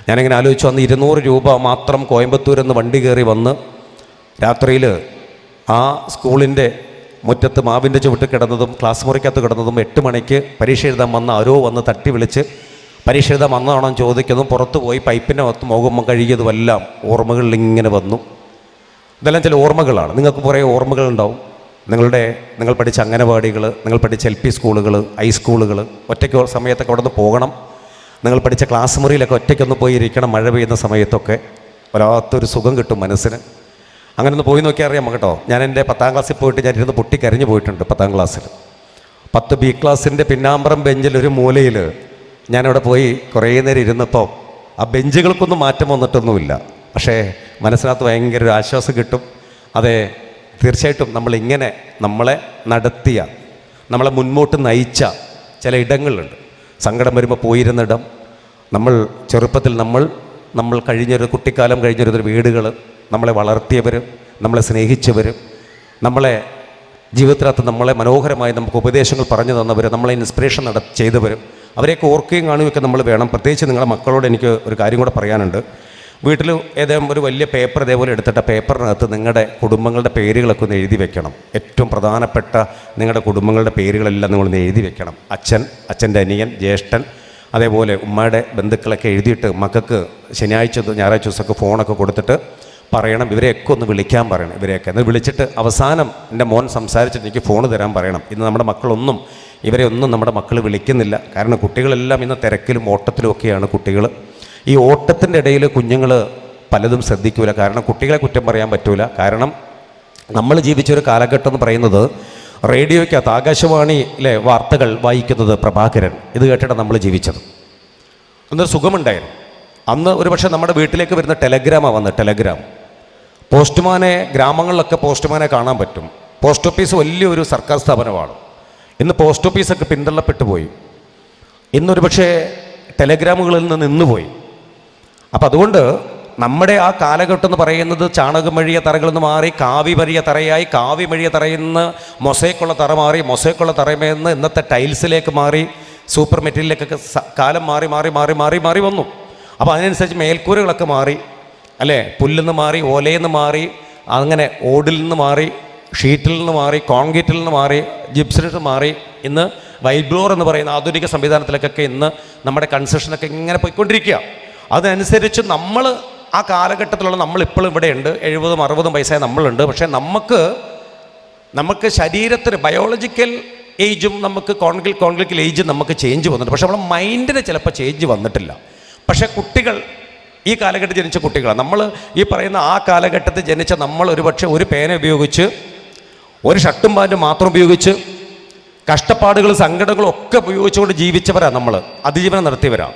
ഞാനിങ്ങനെ ആലോചിച്ചു വന്ന് ഇരുന്നൂറ് രൂപ മാത്രം കോയമ്പത്തൂരിൽ നിന്ന് വണ്ടി കയറി വന്ന് രാത്രിയിൽ ആ സ്കൂളിന്റെ മുറ്റത്ത് മാവിന്റെ ചുവട്ട് കിടന്നതും ക്ലാസ് മുറിക്കകത്ത് കിടന്നതും എട്ട് മണിക്ക് പരീക്ഷ എഴുതാൻ വന്ന ആരോ വന്ന് തട്ടി വിളിച്ച് പരീക്ഷ എഴുതാൻ വന്നതാണോ ചോദിക്കുന്നതും പുറത്ത് പോയി പൈപ്പിന്റെ മുഖം കഴുകിയതുമെല്ലാം ഓർമ്മകളിൽ ഇങ്ങനെ വന്നു. ഇതെല്ലാം ചില ഓർമ്മകളാണ്. നിങ്ങൾക്ക് കുറേ ഓർമ്മകൾ ഉണ്ടാവും നിങ്ങളുടെ നിങ്ങൾ പഠിച്ച അംഗനവാടികൾ നിങ്ങൾ പഠിച്ച എൽ പി സ്കൂളുകൾ ഹൈസ്കൂളുകൾ ഒറ്റയ്ക്ക് സമയത്തൊക്കെ അവിടെ നിന്ന് പോകണം. നിങ്ങൾ പഠിച്ച ക്ലാസ് മുറിയിലൊക്കെ ഒറ്റയ്ക്കൊന്ന് പോയി ഇരിക്കണം മഴ പെയ്യുന്ന സമയത്തൊക്കെ. വല്ലാത്തൊരു സുഖം കിട്ടും മനസ്സിന്. അങ്ങനെ ഒന്ന് പോയി നോക്കിയാൽ അറിയാം കേട്ടോ? ഞാൻ എന്റെ പത്താം ക്ലാസ്സിൽ പോയിട്ട് ഞാൻ ഇരുന്ന് പൊട്ടി കരഞ്ഞു പോയിട്ടുണ്ട് പത്താം ക്ലാസ്സിൽ. പത്ത് ബി ക്ലാസ്സിന്റെ പിന്നാമ്പറം ബെഞ്ചിൽ ഒരു മൂലയിൽ ഞാനവിടെ പോയി കുറേ നേരം ഇരുന്നപ്പോൾ ആ ബെഞ്ചുകൾക്കൊന്നും മാറ്റം വന്നിട്ടൊന്നുമില്ല. പക്ഷേ മനസ്സിനകത്ത് ഭയങ്കര ഒരു ആശ്വാസം കിട്ടും. അതെ തീർച്ചയായിട്ടും നമ്മളിങ്ങനെ നമ്മളെ നടത്തിയ നമ്മളെ മുൻപോട്ട് നയിച്ച ചില ഇടങ്ങളുണ്ട്. സങ്കടം വരുമ്പോൾ പോയിരുന്നിടം. നമ്മൾ ചെറുപ്പത്തിൽ നമ്മൾ നമ്മൾ കഴിഞ്ഞൊരു കുട്ടിക്കാലം കഴിഞ്ഞൊരു വീടുകൾ നമ്മളെ വളർത്തിയവർ നമ്മളെ സ്നേഹിച്ചവർ നമ്മളെ ജീവിതത്തിനകത്ത് നമ്മളെ മനോഹരമായി നമുക്ക് ഉപദേശങ്ങൾ പറഞ്ഞു തന്നവർ നമ്മളെ ഇൻസ്പിറേഷൻ നട ചെയ്തവർ അവരെയൊക്കെ ഓർക്കുകയും കാണുകയൊക്കെ നമ്മൾ വേണം. പ്രത്യേകിച്ച് നിങ്ങളുടെ മക്കളോട് എനിക്ക് ഒരു കാര്യം കൂടെ പറയാനുണ്ട്. വീട്ടിൽ ഏതെങ്കിലും ഒരു വലിയ പേപ്പർ ഇതേപോലെ എടുത്തിട്ട് പേപ്പറിനകത്ത് നിങ്ങളുടെ കുടുംബങ്ങളുടെ പേരുകളൊക്കെ ഒന്ന് എഴുതി വെക്കണം. ഏറ്റവും പ്രധാനപ്പെട്ട നിങ്ങളുടെ കുടുംബങ്ങളുടെ പേരുകളെല്ലാം നിങ്ങളൊന്ന് എഴുതി വെക്കണം. അച്ഛൻ അച്ഛന്റെ അനിയൻ ജ്യേഷ്ഠൻ അതേപോലെ ഉമ്മയുടെ ബന്ധുക്കളൊക്കെ എഴുതിയിട്ട് മക്കൾക്ക് ശനിയാഴ്ച ഞായറാഴ്ച ദിവസമൊക്കെ ഫോണൊക്കെ കൊടുത്തിട്ട് പറയണം. ഇവരെയൊക്കെ ഒന്ന് വിളിക്കാൻ പറയണം. ഇവരെയൊക്കെ എന്നിട്ട് വിളിച്ചിട്ട് അവസാനം എന്റെ മോൻ സംസാരിച്ചിട്ട് എനിക്ക് ഫോൺ തരാൻ പറയണം. ഇന്ന് നമ്മുടെ മക്കളൊന്നും ഇവരെ ഒന്നും നമ്മുടെ മക്കൾ വിളിക്കുന്നില്ല. കാരണം കുട്ടികളെല്ലാം ഇന്ന് തിരക്കിലും ഓട്ടത്തിലും ഒക്കെയാണ് കുട്ടികൾ ഈ ഓട്ടത്തിന്റെ ഇടയിൽ കുഞ്ഞുങ്ങൾ പലതും ശ്രദ്ധിക്കൂല. കാരണം കുട്ടികളെ കുറ്റം പറയാൻ പറ്റൂല. കാരണം നമ്മൾ ജീവിച്ചൊരു കാലഘട്ടം എന്ന് പറയുന്നത് റേഡിയോയ്ക്കകത്ത് ആകാശവാണിയിലെ വാർത്തകൾ വായിക്കുന്നത് പ്രഭാകരൻ. ഇത് കേട്ടിട്ടാണ് നമ്മൾ ജീവിച്ചത്. അന്നൊരു സുഖമുണ്ടായിരുന്നു. അന്ന് ഒരുപക്ഷെ നമ്മുടെ വീട്ടിലേക്ക് വരുന്ന ടെലഗ്രാമാണ് വന്നത് ടെലഗ്രാം. പോസ്റ്റ്മാനെ ഗ്രാമങ്ങളിലൊക്കെ പോസ്റ്റ്മാനെ കാണാൻ പറ്റും. പോസ്റ്റ് ഓഫീസ് വലിയൊരു സർക്കാർ സ്ഥാപനമാണ്. ഇന്ന് പോസ്റ്റ് ഓഫീസൊക്കെ പിന്തള്ളപ്പെട്ടു പോയി. ഇന്നൊരു പക്ഷേ ടെലഗ്രാമുകളിൽ നിന്ന് നിന്നുപോയി. അപ്പം അതുകൊണ്ട് നമ്മുടെ ആ കാലഘട്ടം എന്ന് പറയുന്നത് ചാണകമഴിയ തറകളിൽ നിന്ന് മാറി കാവി മഴിയ തറയായി കാവി മഴിയ തറയിൽ നിന്ന് മൊസൈക്കുള്ള തറ മാറി മൊസൈക്കുള്ള തറയിൽ നിന്ന് ഇന്നത്തെ ടൈൽസിലേക്ക് മാറി സൂപ്പർ മെറ്റീരിയലിലേക്കൊക്കെ കാലം മാറി മാറി മാറി മാറി മാറി വന്നു. അപ്പോൾ അതിനനുസരിച്ച് മേൽക്കൂരകളൊക്കെ മാറി അല്ലേ? പുല്ലിൽ നിന്ന് മാറി ഓലയിൽ നിന്ന് മാറി അങ്ങനെ ഓടിൽ നിന്ന് മാറി ഷീറ്റിൽ നിന്ന് മാറി കോൺക്രീറ്റിൽ നിന്ന് മാറി ജിപ്സിൽ നിന്ന് മാറി ഇന്ന് വൈബ്ലോർ എന്ന് പറയുന്ന ആധുനിക സംവിധാനത്തിലേക്കൊക്കെ ഇന്ന് നമ്മുടെ കൺസ്ട്രക്ഷനൊക്കെ ഇങ്ങനെ പോയിക്കൊണ്ടിരിക്കുക. അതനുസരിച്ച് നമ്മൾ ആ കാലഘട്ടത്തിലുള്ള നമ്മളിപ്പോഴും ഇവിടെയുണ്ട് എഴുപതും അറുപതും വയസ്സായ നമ്മളുണ്ട്. പക്ഷേ നമുക്ക് നമുക്ക് ശരീരത്തിന് ബയോളജിക്കൽ ഏജും നമുക്ക് കോൺഗ്രിൽ കോൺഗ്രിക്കൽ ഏജും നമുക്ക് ചേഞ്ച് വന്നിട്ടുണ്ട്. പക്ഷേ നമ്മുടെ മൈൻഡിന് ചിലപ്പോൾ ചേഞ്ച് വന്നിട്ടില്ല. പക്ഷേ കുട്ടികൾ ഈ കാലഘട്ടത്തിൽ ജനിച്ച കുട്ടികളാണ്. നമ്മൾ ഈ പറയുന്ന ആ കാലഘട്ടത്തിൽ ജനിച്ച നമ്മൾ ഒരു പക്ഷേ ഒരു പേന ഉപയോഗിച്ച് ഒരു ഷർട്ടും പാന്റും മാത്രം ഉപയോഗിച്ച് കഷ്ടപ്പാടുകളും സങ്കടങ്ങളും ഒക്കെ ഉപയോഗിച്ചുകൊണ്ട് ജീവിച്ചവരാണ് നമ്മൾ. അതിജീവനം നടത്തിയവരാണ്.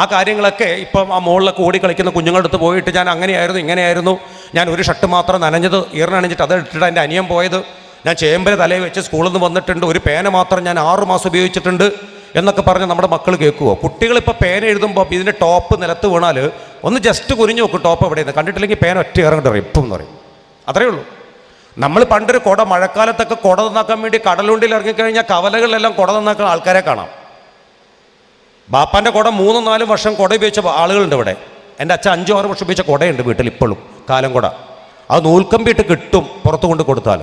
ആ കാര്യങ്ങളൊക്കെ ഇപ്പം ആ മുകളിലൊക്കെ ഓടി കളിക്കുന്ന കുഞ്ഞുങ്ങളുടെ അടുത്ത് പോയിട്ട് ഞാൻ അങ്ങനെയായിരുന്നു ഇങ്ങനെയായിരുന്നു. ഞാൻ ഒരു ഷർട്ട് മാത്രം നനഞ്ഞത് ഈറിനണിഞ്ഞിട്ട് അത് ഇട്ടിട്ട് എന്റെ അനിയൻ പോയത്. ഞാൻ ചേമ്പര തലയിൽ വെച്ച് സ്കൂളിൽ നിന്ന് വന്നിട്ടുണ്ട് ഒരു പേന മാത്രം ഞാൻ ആറു മാസം ഉപയോഗിച്ചിട്ടുണ്ട് എന്നൊക്കെ പറഞ്ഞ് നമ്മുടെ മക്കൾ കേൾക്കുമോ കുട്ടികളിപ്പോൾ പേന എഴുതുമ്പോൾ ഇതിന്റെ ടോപ്പ് നിലത്ത് വീണാൽ ഒന്ന് ജസ്റ്റ് കുനിഞ്ഞു നോക്കും ടോപ്പ് എവിടെയെന്ന്. കണ്ടിട്ടില്ലെങ്കിൽ പേന ഒറ്റ ഇറങ്ങിട്ട് പറയും ഇപ്പം എന്ന് പറയും അത്രയേ ഉള്ളൂ. നമ്മൾ പണ്ടൊരു കുട മഴക്കാലത്തൊക്കെ കുട നന്നാക്കാൻ വേണ്ടി കടലുണ്ടിൽ ഇറങ്ങിക്കഴിഞ്ഞാൽ കവലകളിലെല്ലാം കുട നന്നാക്കുന്ന ആൾക്കാരെ കാണാം. ബാപ്പാന്റെ കുട മൂന്നും നാലും വർഷം കുട ഉപയോഗിച്ച ആളുകളുണ്ട് ഇവിടെ. എന്റെ അച്ഛൻ അഞ്ചോ ആറ് വർഷം ഉപയോഗിച്ച കുടയുണ്ട് വീട്ടിൽ ഇപ്പോഴും കാലം കുട. അത് നൂൽക്കമ്പിയിട്ട് കിട്ടും പുറത്തു കൊണ്ട് കൊടുത്താൽ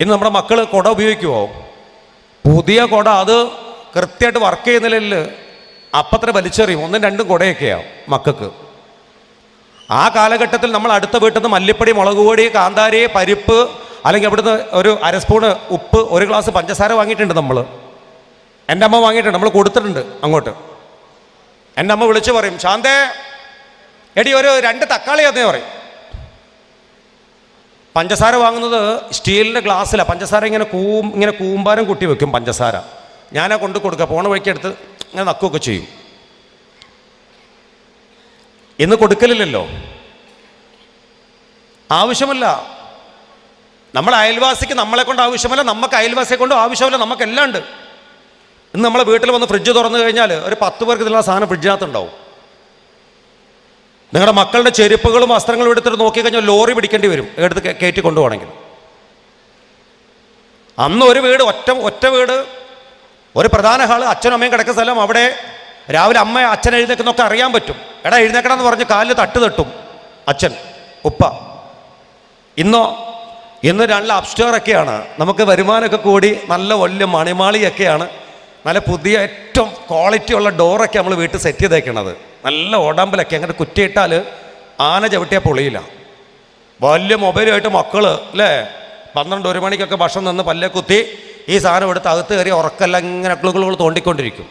ഇന്ന് നമ്മുടെ മക്കൾ കുട ഉപയോഗിക്കുമോ പുതിയ കുട അത് കൃത്യമായിട്ട് വർക്ക് ചെയ്യുന്നില്ല അപ്പത്ര വലിച്ചെറിയും. ഒന്നും രണ്ടും കുടയൊക്കെയാണ് മക്കൾക്ക്. ആ കാലഘട്ടത്തിൽ നമ്മൾ അടുത്ത വീട്ടിൽ നിന്ന് മല്ലിപ്പൊടി മുളക് പൊടി കാന്താരി പരിപ്പ് അല്ലെങ്കിൽ അവിടുന്ന് ഒരു അര സ്പൂണ് ഉപ്പ് ഒരു ഗ്ലാസ് പഞ്ചസാര വാങ്ങിയിട്ടുണ്ട് നമ്മൾ എന്റെ അമ്മ വാങ്ങിയിട്ടുണ്ട് നമ്മൾ കൊടുത്തിട്ടുണ്ട് അങ്ങോട്ട്. എന്റെ അമ്മ വിളിച്ചു പറയും ശാന്തേ എടി ഒരു രണ്ട് തക്കാളി അതേ പറയും. പഞ്ചസാര വാങ്ങുന്നത് സ്റ്റീലിന്റെ ഗ്ലാസ്സിലാണ് പഞ്ചസാര ഇങ്ങനെ കൂം ഇങ്ങനെ കൂമ്പാരം കുട്ടി വെക്കും പഞ്ചസാര. ഞാനാ കൊണ്ട് കൊടുക്കുക പോണ വഴിക്ക് എടുത്ത് ഇങ്ങനെ നക്കുകയൊക്കെ ചെയ്യും. ഇന്ന് കൊടുക്കലില്ലല്ലോ. ആവശ്യമല്ല. നമ്മൾ അയൽവാസിക്ക് നമ്മളെ കൊണ്ട് ആവശ്യമല്ല നമുക്ക് അയൽവാസിയെ കൊണ്ട് ആവശ്യമല്ല നമുക്കെല്ലാം ഉണ്ട്. ഇന്ന് നമ്മളെ വീട്ടിൽ വന്ന് ഫ്രിഡ്ജ് തുറന്നു കഴിഞ്ഞാൽ ഒരു പത്ത് പേർക്ക് ഇതിലുള്ള സാധനം ഫ്രിഡ്ജിനകത്ത് ഉണ്ടാവും നിങ്ങളുടെ മക്കളുടെ ചെരുപ്പുകളും വസ്ത്രങ്ങളും എടുത്തിട്ട് നോക്കിക്കഴിഞ്ഞാൽ ലോറി പിടിക്കേണ്ടി വരും. എടുത്ത് കയറ്റി കൊണ്ടുപോകണമെങ്കിൽ. അന്ന് ഒരു വീട് ഒറ്റ ഒറ്റ വീട് ഒരു പ്രധാന ഹാൾ അച്ഛനും അമ്മയും കിടക്കുന്ന സ്ഥലം അവിടെ രാവിലെ അമ്മ അച്ഛൻ എഴുന്നേക്കുന്നൊക്കെ അറിയാൻ പറ്റും. എടാ എഴുന്നേക്കണം എന്ന് പറഞ്ഞ് കാലിൽ തട്ട് തട്ടും അച്ഛൻ ഉപ്പ. ഇന്നോ ഇന്ന് രണ്ട് അപ്സ്റ്റോറൊക്കെയാണ് നമുക്ക് വരുമാനമൊക്കെ കൂടി നല്ല വലിയ മണിമാളിയൊക്കെയാണ് നല്ല പുതിയ ഏറ്റവും ക്വാളിറ്റി ഉള്ള ഡോറൊക്കെ നമ്മൾ വീട്ടിൽ സെറ്റ് ചെയ്തേക്കണത്. നല്ല ഓടമ്പലൊക്കെ അങ്ങനെ കുറ്റിയിട്ടാൽ ആന ചവിട്ടിയാൽ പൊളിയില്ല. വലിയ മൊബൈലുമായിട്ട് മക്കൾ അല്ലേ പന്ത്രണ്ട് ഒരു മണിക്കൊക്കെ ഭക്ഷണം നിന്ന് പല്ലേ കുത്തി ഈ സാധനം എടുത്ത് അകത്ത് കയറി ഉറക്കെല്ലാം ഇങ്ങനെ അക്കളുകൾ തോണ്ടിക്കൊണ്ടിരിക്കും.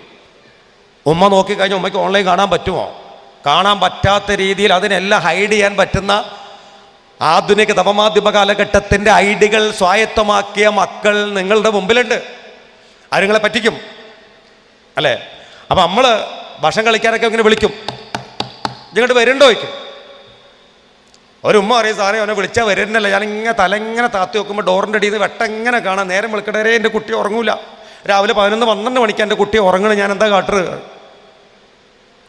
ഉമ്മ നോക്കിക്കഴിഞ്ഞാൽ ഉമ്മയ്ക്ക് ഓൺലൈൻ കാണാൻ പറ്റുമോ? കാണാൻ പറ്റാത്ത രീതിയിൽ അതിനെല്ലാം ഹൈഡ് ചെയ്യാൻ പറ്റുന്ന ആധുനിക നവമാധ്യമ കാലഘട്ടത്തിന്റെ ഐഡികൾ സ്വായത്തമാക്കിയ മക്കൾ നിങ്ങളുടെ മുമ്പിലുണ്ട്. ആരുങ്ങളെ പറ്റിക്കും. അല്ലേ? അപ്പം നമ്മൾ ഭക്ഷണം കളിക്കാനൊക്കെ ഇങ്ങനെ വിളിക്കും. ഇങ്ങോട്ട് വരുന്നുണ്ടോ ചോദിക്കും. ഒരു ഉമ്മ പറയും സാറേ അവനെ വിളിച്ചാൽ വരുന്നില്ല. ഞാൻ ഇങ്ങനെ തലങ്ങനെ താത്തി നോക്കുമ്പോൾ ഡോറിന്റെ അടിയിൽ വെട്ടെങ്ങനെ കാണാം നേരം വിളിക്കടരെ എന്റെ കുട്ടി ഉറങ്ങൂല. രാവിലെ പതിനൊന്ന് പന്ത്രണ്ട് മണിക്ക് എന്റെ കുട്ടി ഉറങ്ങണ ഞാൻ എന്താ കാട്ടറ്?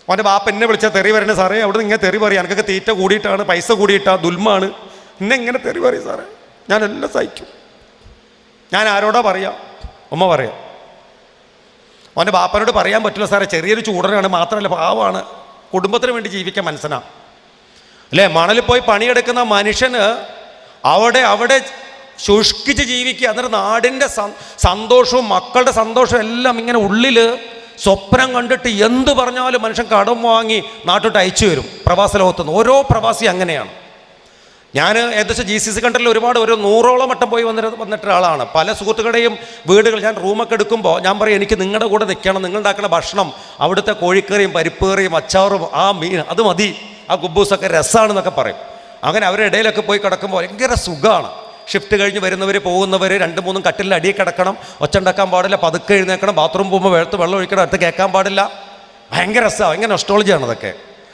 അവന്റെ ബാപ്പ എന്നെ വിളിച്ചാൽ തെറി വരണേ സാറേ. അവിടെ ഇങ്ങനെ തെറി പറയും. എനിക്കൊക്കെ തീറ്റ കൂടിയിട്ടാണ് പൈസ കൂടിയിട്ടാണ് ദുൽമാണ്. എന്നെ ഇങ്ങനെ തെറി പറയും സാറേ. ഞാനെല്ലാം സഹിക്കും. ഞാൻ ആരോടാ പറയാം? ഉമ്മ പറയാം അവന്റെ ബാപ്പനോട് പറയാൻ പറ്റില്ല സാറേ ചെറിയൊരു ചൂടനാണ് മാത്രമല്ല പാവമാണ്. കുടുംബത്തിന് വേണ്ടി ജീവിക്കാൻ മനസ്സിനാ. അല്ലേ? മണലിൽ പോയി പണിയെടുക്കുന്ന മനുഷ്യന് അവിടെ അവിടെ ശുഷ്കിച്ച് ജീവിക്കുക അന്നേരം നാടിന്റെ സന്തോഷവും മക്കളുടെ സന്തോഷവും എല്ലാം ഇങ്ങനെ ഉള്ളിൽ സ്വപ്നം കണ്ടിട്ട് എന്ത് പറഞ്ഞാലും മനുഷ്യൻ കടം വാങ്ങി നാട്ടോട്ട് അയച്ചു വരും പ്രവാസ ലോകത്തുനിന്ന്. ഓരോ പ്രവാസി അങ്ങനെയാണ്. ഞാൻ ഏകദേശം ജി സി സി കണ്ടറിൽ ഒരുപാട് ഒരു നൂറോളം വട്ടം പോയി വന്നിട്ട് വന്നിട്ട ഒരാളാണ് പല സുഹൃത്തുക്കളുടെയും വീടുകൾ ഞാൻ റൂമൊക്കെ എടുക്കുമ്പോൾ ഞാൻ പറയും എനിക്ക് നിങ്ങളുടെ കൂടെ നിൽക്കണം. നിങ്ങളുണ്ടാക്കുന്ന ഭക്ഷണം അവിടുത്തെ കോഴിക്കറിയും പരിപ്പ് കറിയും അച്ചാറും ആ മീൻ അത് മതി. ആ കുബൂസൊക്കെ രസമാണെന്നൊക്കെ പറയും. അങ്ങനെ അവരുടെ ഇടയിലൊക്കെ പോയി കിടക്കുമ്പോൾ ഭയങ്കര സുഖമാണ് ഷിഫ്റ്റ് കഴിഞ്ഞ് വരുന്നവർ പോകുന്നവർ രണ്ട് മൂന്നും കട്ടിലിൽ അടിയിൽ കിടക്കണം. ഒച്ച ഉണ്ടാക്കാൻ പാടില്ല. പതുക്കെ എഴുന്നേക്കണം ബാത്റൂം പോകുമ്പോൾ വെളുത്ത് വെള്ളം ഒഴിക്കണം. അടുത്ത് കേൾക്കാൻ പാടില്ല. ഭയങ്കര രസമാണ് ഭയങ്കര നൊസ്റ്റോളജിയാണ് അതൊക്കെ.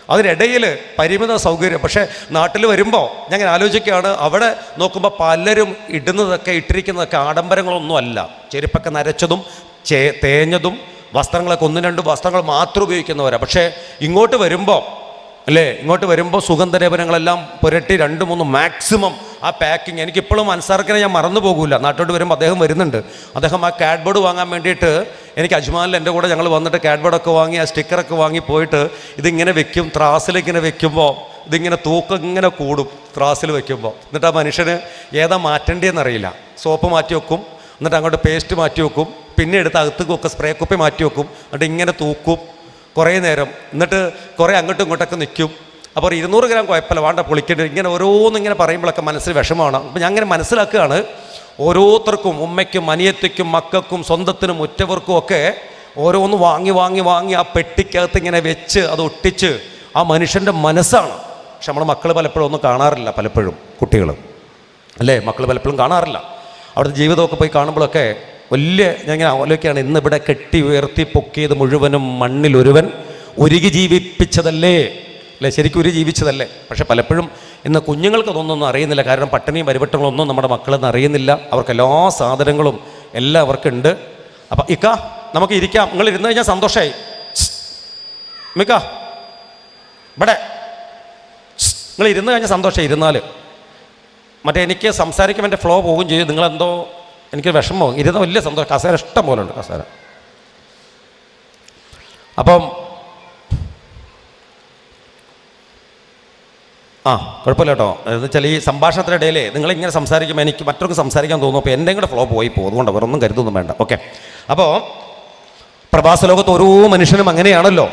അതിനിടയിൽ പരിമിത സൗകര്യം. പക്ഷേ നാട്ടിൽ വരുമ്പോൾ ഞാൻ ഇങ്ങനെ ആലോചിക്കുകയാണ് അവിടെ നോക്കുമ്പോൾ പലരും ഇടുന്നതൊക്കെ ഇട്ടിരിക്കുന്നതൊക്കെ ആഡംബരങ്ങളൊന്നും അല്ല. ചെരുപ്പൊക്കെ നരച്ചതും ചേ തേഞ്ഞതും വസ്ത്രങ്ങളൊക്കെ ഒന്നും രണ്ടും വസ്ത്രങ്ങൾ മാത്രം ഉപയോഗിക്കുന്നവരാണ് പക്ഷേ ഇങ്ങോട്ട് വരുമ്പോൾ അല്ലേ? ഇങ്ങോട്ട് വരുമ്പോൾ സുഗന്ധലേപനങ്ങളെല്ലാം പുരട്ടി രണ്ട് മൂന്ന് മാക്സിമം ആ പാക്കിങ് എനിക്കിപ്പോഴും അൻസാർക്കിനെ ഞാൻ മറന്നു പോകില്ല നാട്ടോട്ട് വരുമ്പോൾ അദ്ദേഹം വരുന്നുണ്ട്. അദ്ദേഹം ആ കാഡ്ബോർഡ് വാങ്ങാൻ വേണ്ടിയിട്ട് എനിക്ക് അജ്മാനിൽ എന്റെ കൂടെ ഞങ്ങൾ വന്നിട്ട് കാഡ്ബോർഡൊക്കെ വാങ്ങി ആ സ്റ്റിക്കറൊക്കെ വാങ്ങി പോയിട്ട് ഇതിങ്ങനെ വെക്കും ത്രാസിലിങ്ങനെ വെക്കുമ്പോൾ ഇതിങ്ങനെ തൂക്കം ഇങ്ങനെ കൂടും ത്രാസിൽ വെക്കുമ്പോൾ എന്നിട്ട് ആ മനുഷ്യന് ഏതാ മാറ്റേണ്ടതെന്നറിയില്ല സോപ്പ് മാറ്റി വെക്കും എന്നിട്ട് അങ്ങോട്ട് പേസ്റ്റ് മാറ്റി വെക്കും പിന്നെ എടുത്ത് അകത്തേക്കൊക്കെ സ്പ്രേ കുപ്പി മാറ്റി വെക്കും എന്നിട്ട് ഇങ്ങനെ തൂക്കും കുറേ നേരം. എന്നിട്ട് കുറേ അങ്ങോട്ടും ഇങ്ങോട്ടൊക്കെ നിൽക്കും. അപ്പോൾ ഇരുന്നൂറ് ഗ്രാം കുഴപ്പമില്ല വേണ്ട പൊളിക്കേണ്ടി. ഇങ്ങനെ ഓരോന്നും ഇങ്ങനെ പറയുമ്പോഴൊക്കെ മനസ്സിൽ വിഷമമാണ്. അപ്പോൾ ഞാൻ അങ്ങനെ മനസ്സിലാക്കുകയാണ് ഓരോരുത്തർക്കും ഉമ്മയ്ക്കും അനിയത്തിക്കും മക്കൾക്കും സ്വന്തത്തിനും ഉറ്റവർക്കും ഒക്കെ ഓരോന്ന് വാങ്ങി വാങ്ങി വാങ്ങി ആ പെട്ടിക്കകത്ത് ഇങ്ങനെ വെച്ച് അത് ഒട്ടിച്ച് ആ മനുഷ്യന്റെ മനസ്സാണ്. പക്ഷെ നമ്മുടെ മക്കൾ പലപ്പോഴും ഒന്നും കാണാറില്ല പലപ്പോഴും കുട്ടികൾ അല്ലേ? മക്കൾ പലപ്പോഴും കാണാറില്ല. അവിടുത്തെ ജീവിതമൊക്കെ പോയി കാണുമ്പോഴൊക്കെ വലിയ ഞാൻ ഇങ്ങനെ ആലോചിക്കുകയാണ് ഇന്ന് ഇവിടെ കെട്ടി ഉയർത്തി പൊക്കിയത് മുഴുവനും മണ്ണിലൊരുവൻ ഒരുകി ജീവിപ്പിച്ചതല്ലേ? അല്ലേ? ശരിക്കും ഒരു ജീവിച്ചതല്ലേ? പക്ഷേ പലപ്പോഴും ഇന്ന് കുഞ്ഞുങ്ങൾക്ക് അതൊന്നും അറിയുന്നില്ല. കാരണം പട്ടിണിയും പരിവട്ടങ്ങളൊന്നും നമ്മുടെ മക്കളെന്ന് അറിയുന്നില്ല. അവർക്ക് എല്ലാ സാധനങ്ങളും എല്ലാം അവർക്കുണ്ട് അപ്പം ഇക്ക നമുക്ക് ഇരിക്കാം. നിങ്ങൾ ഇരുന്ന് കഴിഞ്ഞാൽ സന്തോഷമായി മിക്ക. ഇവിടെ. നിങ്ങൾ ഇരുന്ന് കഴിഞ്ഞാൽ സന്തോഷമായി ഇരുന്നാൽ മറ്റേ എനിക്ക് സംസാരിക്കുമ്പോൾ എന്റെ ഫ്ലോ പോകുകയും ചെയ്യും. നിങ്ങളെന്തോ എനിക്ക് വിഷമം. ഇരുന്ന വലിയ സന്തോഷം. കസേര ഇഷ്ടം പോലെ ഉണ്ട് കസേര. അപ്പം ആ കുഴപ്പമില്ല കേട്ടോ. എന്ന് വെച്ചാൽ ഈ നിങ്ങൾ ഇങ്ങനെ സംസാരിക്കുമ്പോൾ എനിക്ക് മറ്റൊരു സംസാരിക്കാൻ തോന്നും അപ്പോൾ എന്റെ കൂടെ ഫ്ലോ പോയി പോകും. അതുകൊണ്ട് വേറൊന്നും കരുതൊന്നും വേണ്ട. ഓക്കെ അപ്പോൾ പ്രവാസ ലോകത്ത് ഓരോ മനുഷ്യനും അങ്ങനെയാണല്ലോ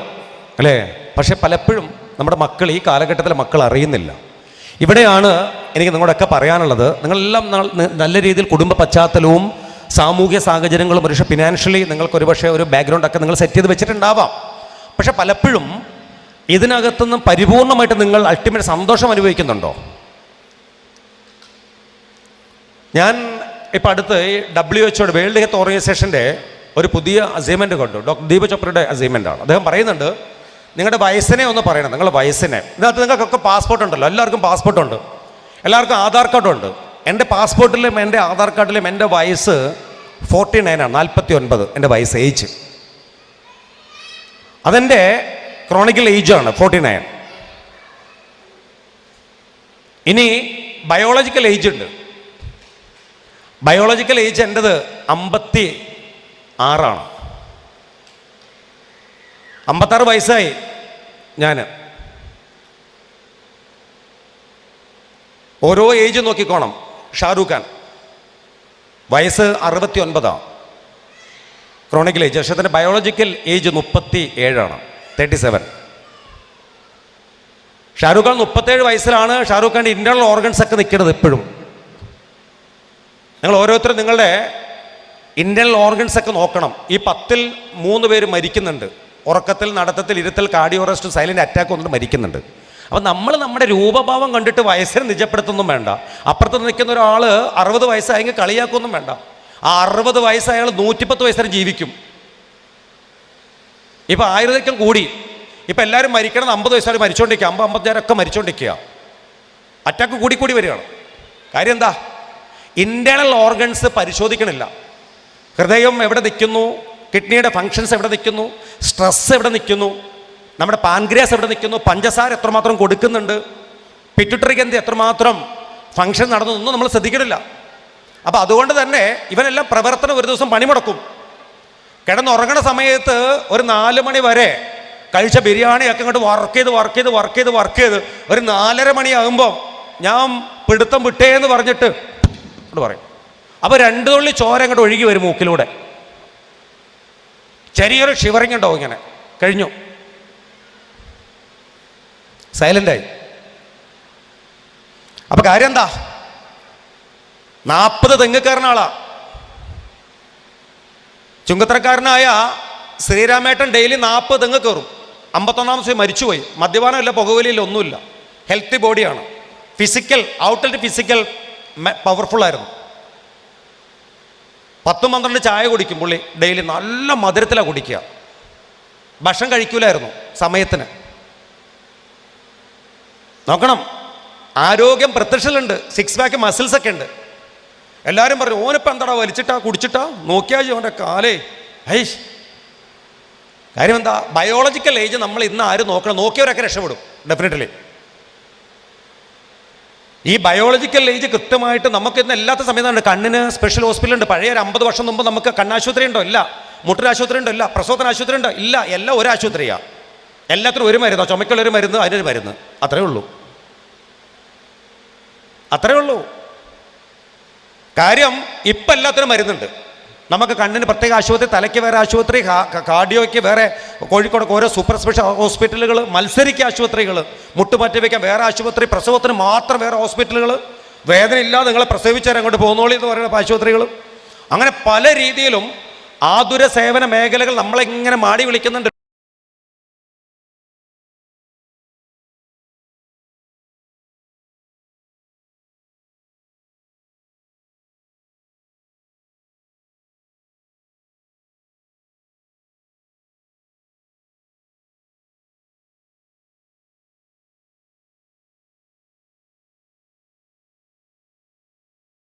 അല്ലേ? പക്ഷേ പലപ്പോഴും നമ്മുടെ മക്കൾ ഈ കാലഘട്ടത്തിലെ മക്കൾ അറിയുന്നില്ല. ഇവിടെയാണ് എനിക്ക് നിങ്ങളോടൊക്കെ പറയാനുള്ളത് നിങ്ങളെല്ലാം നല്ല രീതിയിൽ കുടുംബ പശ്ചാത്തലവും സാമൂഹ്യ സാഹചര്യങ്ങളും ഒരുപക്ഷെ ഫിനാൻഷ്യലി നിങ്ങൾക്ക് ഒരുപക്ഷെ ഒരു ബാക്ക്ഗ്രൗണ്ടൊക്കെ നിങ്ങൾ സെറ്റ് ചെയ്ത് വെച്ചിട്ടുണ്ടാവാം. പക്ഷെ പലപ്പോഴും ഇതിനകത്തുനിന്ന് പരിപൂർണമായിട്ട് നിങ്ങൾ അൾട്ടിമേറ്റ് സന്തോഷം അനുഭവിക്കുന്നുണ്ടോ? ഞാൻ ഇപ്പം അടുത്ത് ഈ ഡബ്ല്യു എച്ച്ഒയുടെ വേൾഡ് ഹെൽത്ത് ഓർഗനൈസേഷന്റെ ഒരു പുതിയ അസൈൻമെന്റ് കണ്ടു. ഡോക്ടർ ദീപ ചോപ്രയുടെ അസൈൻമെന്റ് ആണ്. അദ്ദേഹം പറയുന്നുണ്ട് നിങ്ങളുടെ വയസ്സിനെ ഒന്ന് പറയണം. നിങ്ങളുടെ വയസ്സിനെ. ഇതിനകത്ത് നിങ്ങൾക്കൊക്കെ പാസ്പോർട്ട് ഉണ്ടല്ലോ. എല്ലാവർക്കും പാസ്പോർട്ട് ഉണ്ട്. എല്ലാവർക്കും ആധാർ കാർഡും ഉണ്ട്. എന്റെ പാസ്പോർട്ടിലും എന്റെ ആധാർ കാർഡിലും എന്റെ വയസ്സ് ഫോർട്ടി നയനാണ് നാൽപ്പത്തി ഒൻപത്. എന്റെ വയസ്സ് ഏജ് അതെന്റെ ക്രോണിക്കൽ ഏജാണ് ഫോർട്ടി നയൻ ഇനി ബയോളജിക്കൽ ഏജ് ഉണ്ട്. ബയോളജിക്കൽ ഏജ് എന്റെത് അമ്പത്തി ആറാണ് അമ്പത്താറ് വയസ്സായി ഞാൻ ഓരോ ഏജ് നോക്കിക്കോണം ഷാറൂഖ് ഖാൻ. വയസ്സ് അറുപത്തി ഒൻപതാണ് ക്രോണിക്കൽ ഏജ് പക്ഷേ ബയോളജിക്കൽ ഏജ് മുപ്പത്തി ഏഴാണ് തേർട്ടി സെവൻ. ഷാറൂഖ് ഖാൻ മുപ്പത്തേഴ് വയസ്സിലാണ് ഷാറൂഖ് ഖാന്റെ ഇന്റേർണൽ ഓർഗൻസ് ഒക്കെ നിൽക്കുന്നത് ഇപ്പോഴും. നിങ്ങൾ ഓരോരുത്തരും നിങ്ങളുടെ ഇന്റേർണൽ ഓർഗൻസ് ഒക്കെ നോക്കണം. ഈ പത്തിൽ മൂന്ന് പേര് മരിക്കുന്നുണ്ട്. ഉറക്കത്തിൽ നടത്തത്തിൽ ഇരുത്തൽ കാർഡിയോ അറസ്റ്റ് സൈലന്റ് അറ്റാക്ക് വന്നിട്ട് മരിക്കുന്നുണ്ട്. അപ്പം നമ്മൾ നമ്മുടെ രൂപഭാവം കണ്ടിട്ട് വയസ്സിനെ നിജപ്പെടുത്തൊന്നും വേണ്ട. അപ്പുറത്ത് നിൽക്കുന്ന ഒരാൾ അറുപത് വയസ്സായെങ്കിൽ കളിയാക്കൊന്നും വേണ്ട. ആ അറുപത് വയസ്സായ അയാൾ നൂറ്റിപ്പത്ത് വയസ്സ് ജീവിക്കും. ഇപ്പം ആയുർവേദം കൂടി. ഇപ്പം എല്ലാവരും മരിക്കണം അമ്പത് വയസ്സുകാർ മരിച്ചുകൊണ്ടിരിക്കുക അമ്പത് അമ്പത്തിയാറൊക്കെ മരിച്ചുകൊണ്ടിരിക്കുക അറ്റാക്ക് കൂടി കൂടി വരികയാണ്. കാര്യം എന്താ? ഇന്റേണൽ ഓർഗൻസ് പരിശോധിക്കണില്ല. ഹൃദയം എവിടെ നിൽക്കുന്നു? കിഡ്നിയുടെ ഫങ്ഷൻസ് എവിടെ നിൽക്കുന്നു? സ്ട്രെസ് എവിടെ നിൽക്കുന്നു? നമ്മുടെ പാൻഗ്രിയാസ് എവിടെ നിൽക്കുന്നു? പഞ്ചസാര എത്രമാത്രം കൊടുക്കുന്നുണ്ട്? പിറ്റുട്ടറിക്ക് ഗ്രന്ഥി എത്രമാത്രം ഫങ്ഷൻ നടന്നതൊന്നും നമ്മൾ ശ്രദ്ധിക്കണില്ല. അപ്പോൾ അതുകൊണ്ട് തന്നെ ഇവനെല്ലാം പ്രവർത്തനം ഒരു ദിവസം പണിമുടക്കും. കിടന്നുറങ്ങണ സമയത്ത് ഒരു നാല് മണി വരെ കഴിച്ച ബിരിയാണിയൊക്കെ ഇങ്ങോട്ട് വർക്ക് ചെയ്ത് വർക്ക് ചെയ്ത് വർക്ക് ചെയ്ത് വർക്ക് ചെയ്ത് ഒരു നാലര മണിയാകുമ്പോൾ ഞാൻ പിടുത്തം വിട്ടേ എന്ന് പറഞ്ഞിട്ട് അങ്ങോട്ട് പറയും. അപ്പോൾ രണ്ട് തുള്ളി ചോര അങ്ങോട്ട് ഒഴുകി വരും മൂക്കിലൂടെ. ചെറിയൊരു ഷിവറിങ് ഉണ്ടാവും ഇങ്ങനെ? കഴിഞ്ഞു. സൈലന്റായി അപ്പോൾ കാര്യം എന്താ? നാൽപ്പത് തെങ്ങ് ആളാ. ചുങ്കത്തറക്കാരനായ ശ്രീരാമേട്ടൻ ഡെയിലി നാൽപ്പത് തെങ്ങ് കയറും അമ്പത്തൊന്നാം ദിവസം മരിച്ചുപോയി. മദ്യപാനമില്ല പുകവലിയില്ല ഒന്നുമില്ല. ഹെൽത്തി ബോഡിയാണ് ഫിസിക്കൽ ഔട്ടർ ഫിസിക്കൽ പവർഫുൾ ആയിരുന്നു. പത്തും പന്ത്രണ്ട് ചായ കുടിക്കും പുള്ളി ഡെയിലി നല്ല മധുരത്തിലാണ് കുടിക്കുക. ഭക്ഷണം കഴിക്കൂലായിരുന്നു സമയത്തിന്. നോക്കണം. ആരോഗ്യം പ്രത്യക്ഷത്തിലുണ്ട്. സിക്സ് പാക്ക് മസിൽസ് ഒക്കെ ഉണ്ട്. എല്ലാവരും പറഞ്ഞു ഓനിപ്പോൾ എന്താടാ വലിച്ചിട്ടാ കുടിച്ചിട്ടാ? നോക്കിയാൽ അവന്റെ കാലേ. ഹൈഷ്. കാര്യം എന്താ ബയോളജിക്കൽ ഏജ് നമ്മൾ ഇന്ന് ആരും നോക്കണം നോക്കിയവരൊക്കെ രക്ഷപ്പെടും ഡെഫിനറ്റ്ലി ഈ ബയോളജിക്കൽ ഏജ് കൃത്യമായിട്ട് നമുക്ക് ഇന്ന് എല്ലാത്ത സമയത്താണ് കണ്ണിന് സ്പെഷ്യൽ ഹോസ്പിറ്റൽ ഉണ്ട്. പഴയ ഒരു അമ്പത് വർഷം മുമ്പ് നമുക്ക് കണ്ണാശുപത്രി ഉണ്ടോ? ഇല്ല. മുട്ടരാശുപത്രി ഉണ്ടോ? ഇല്ല. പ്രസവത്തിന് ആശുപത്രി ഉണ്ടോ? ഇല്ല. എല്ലാം ഒരു ആശുപത്രിയാണ് എല്ലാത്തിനും ഒരു മരുന്നോ. ചുമക്കുള്ള ഒരു മരുന്ന് അതിനൊരു മരുന്ന്. അത്രയേ ഉള്ളൂ. അത്രയേ ഉള്ളൂ. കാര്യം ഇപ്പം എല്ലാത്തിനും മരുന്നുണ്ട്. നമുക്ക് കണ്ണിന് പ്രത്യേക ആശുപത്രി തലയ്ക്ക് വേറെ ആശുപത്രി കാർഡിയോയ്ക്ക് വേറെ കോഴിക്കോടൊക്കെ ഓരോ സൂപ്പർ സ്പെഷ്യൽ ഹോസ്പിറ്റലുകൾ മത്സരിക്കുക ആശുപത്രികൾ മുട്ടുമാറ്റി വയ്ക്കാൻ വേറെ ആശുപത്രി പ്രസവത്തിന് മാത്രം വേറെ ഹോസ്പിറ്റലുകൾ വേദന ഇല്ലാതെ നിങ്ങളെ പ്രസവിച്ചാൽ അങ്ങോട്ട് പോകുന്നോളി എന്ന് പറയുന്ന ആശുപത്രികൾ. അങ്ങനെ പല രീതിയിലും ആതുര സേവന മേഖലകൾ നമ്മളിങ്ങനെ മാടി വിളിക്കുന്നുണ്ട്.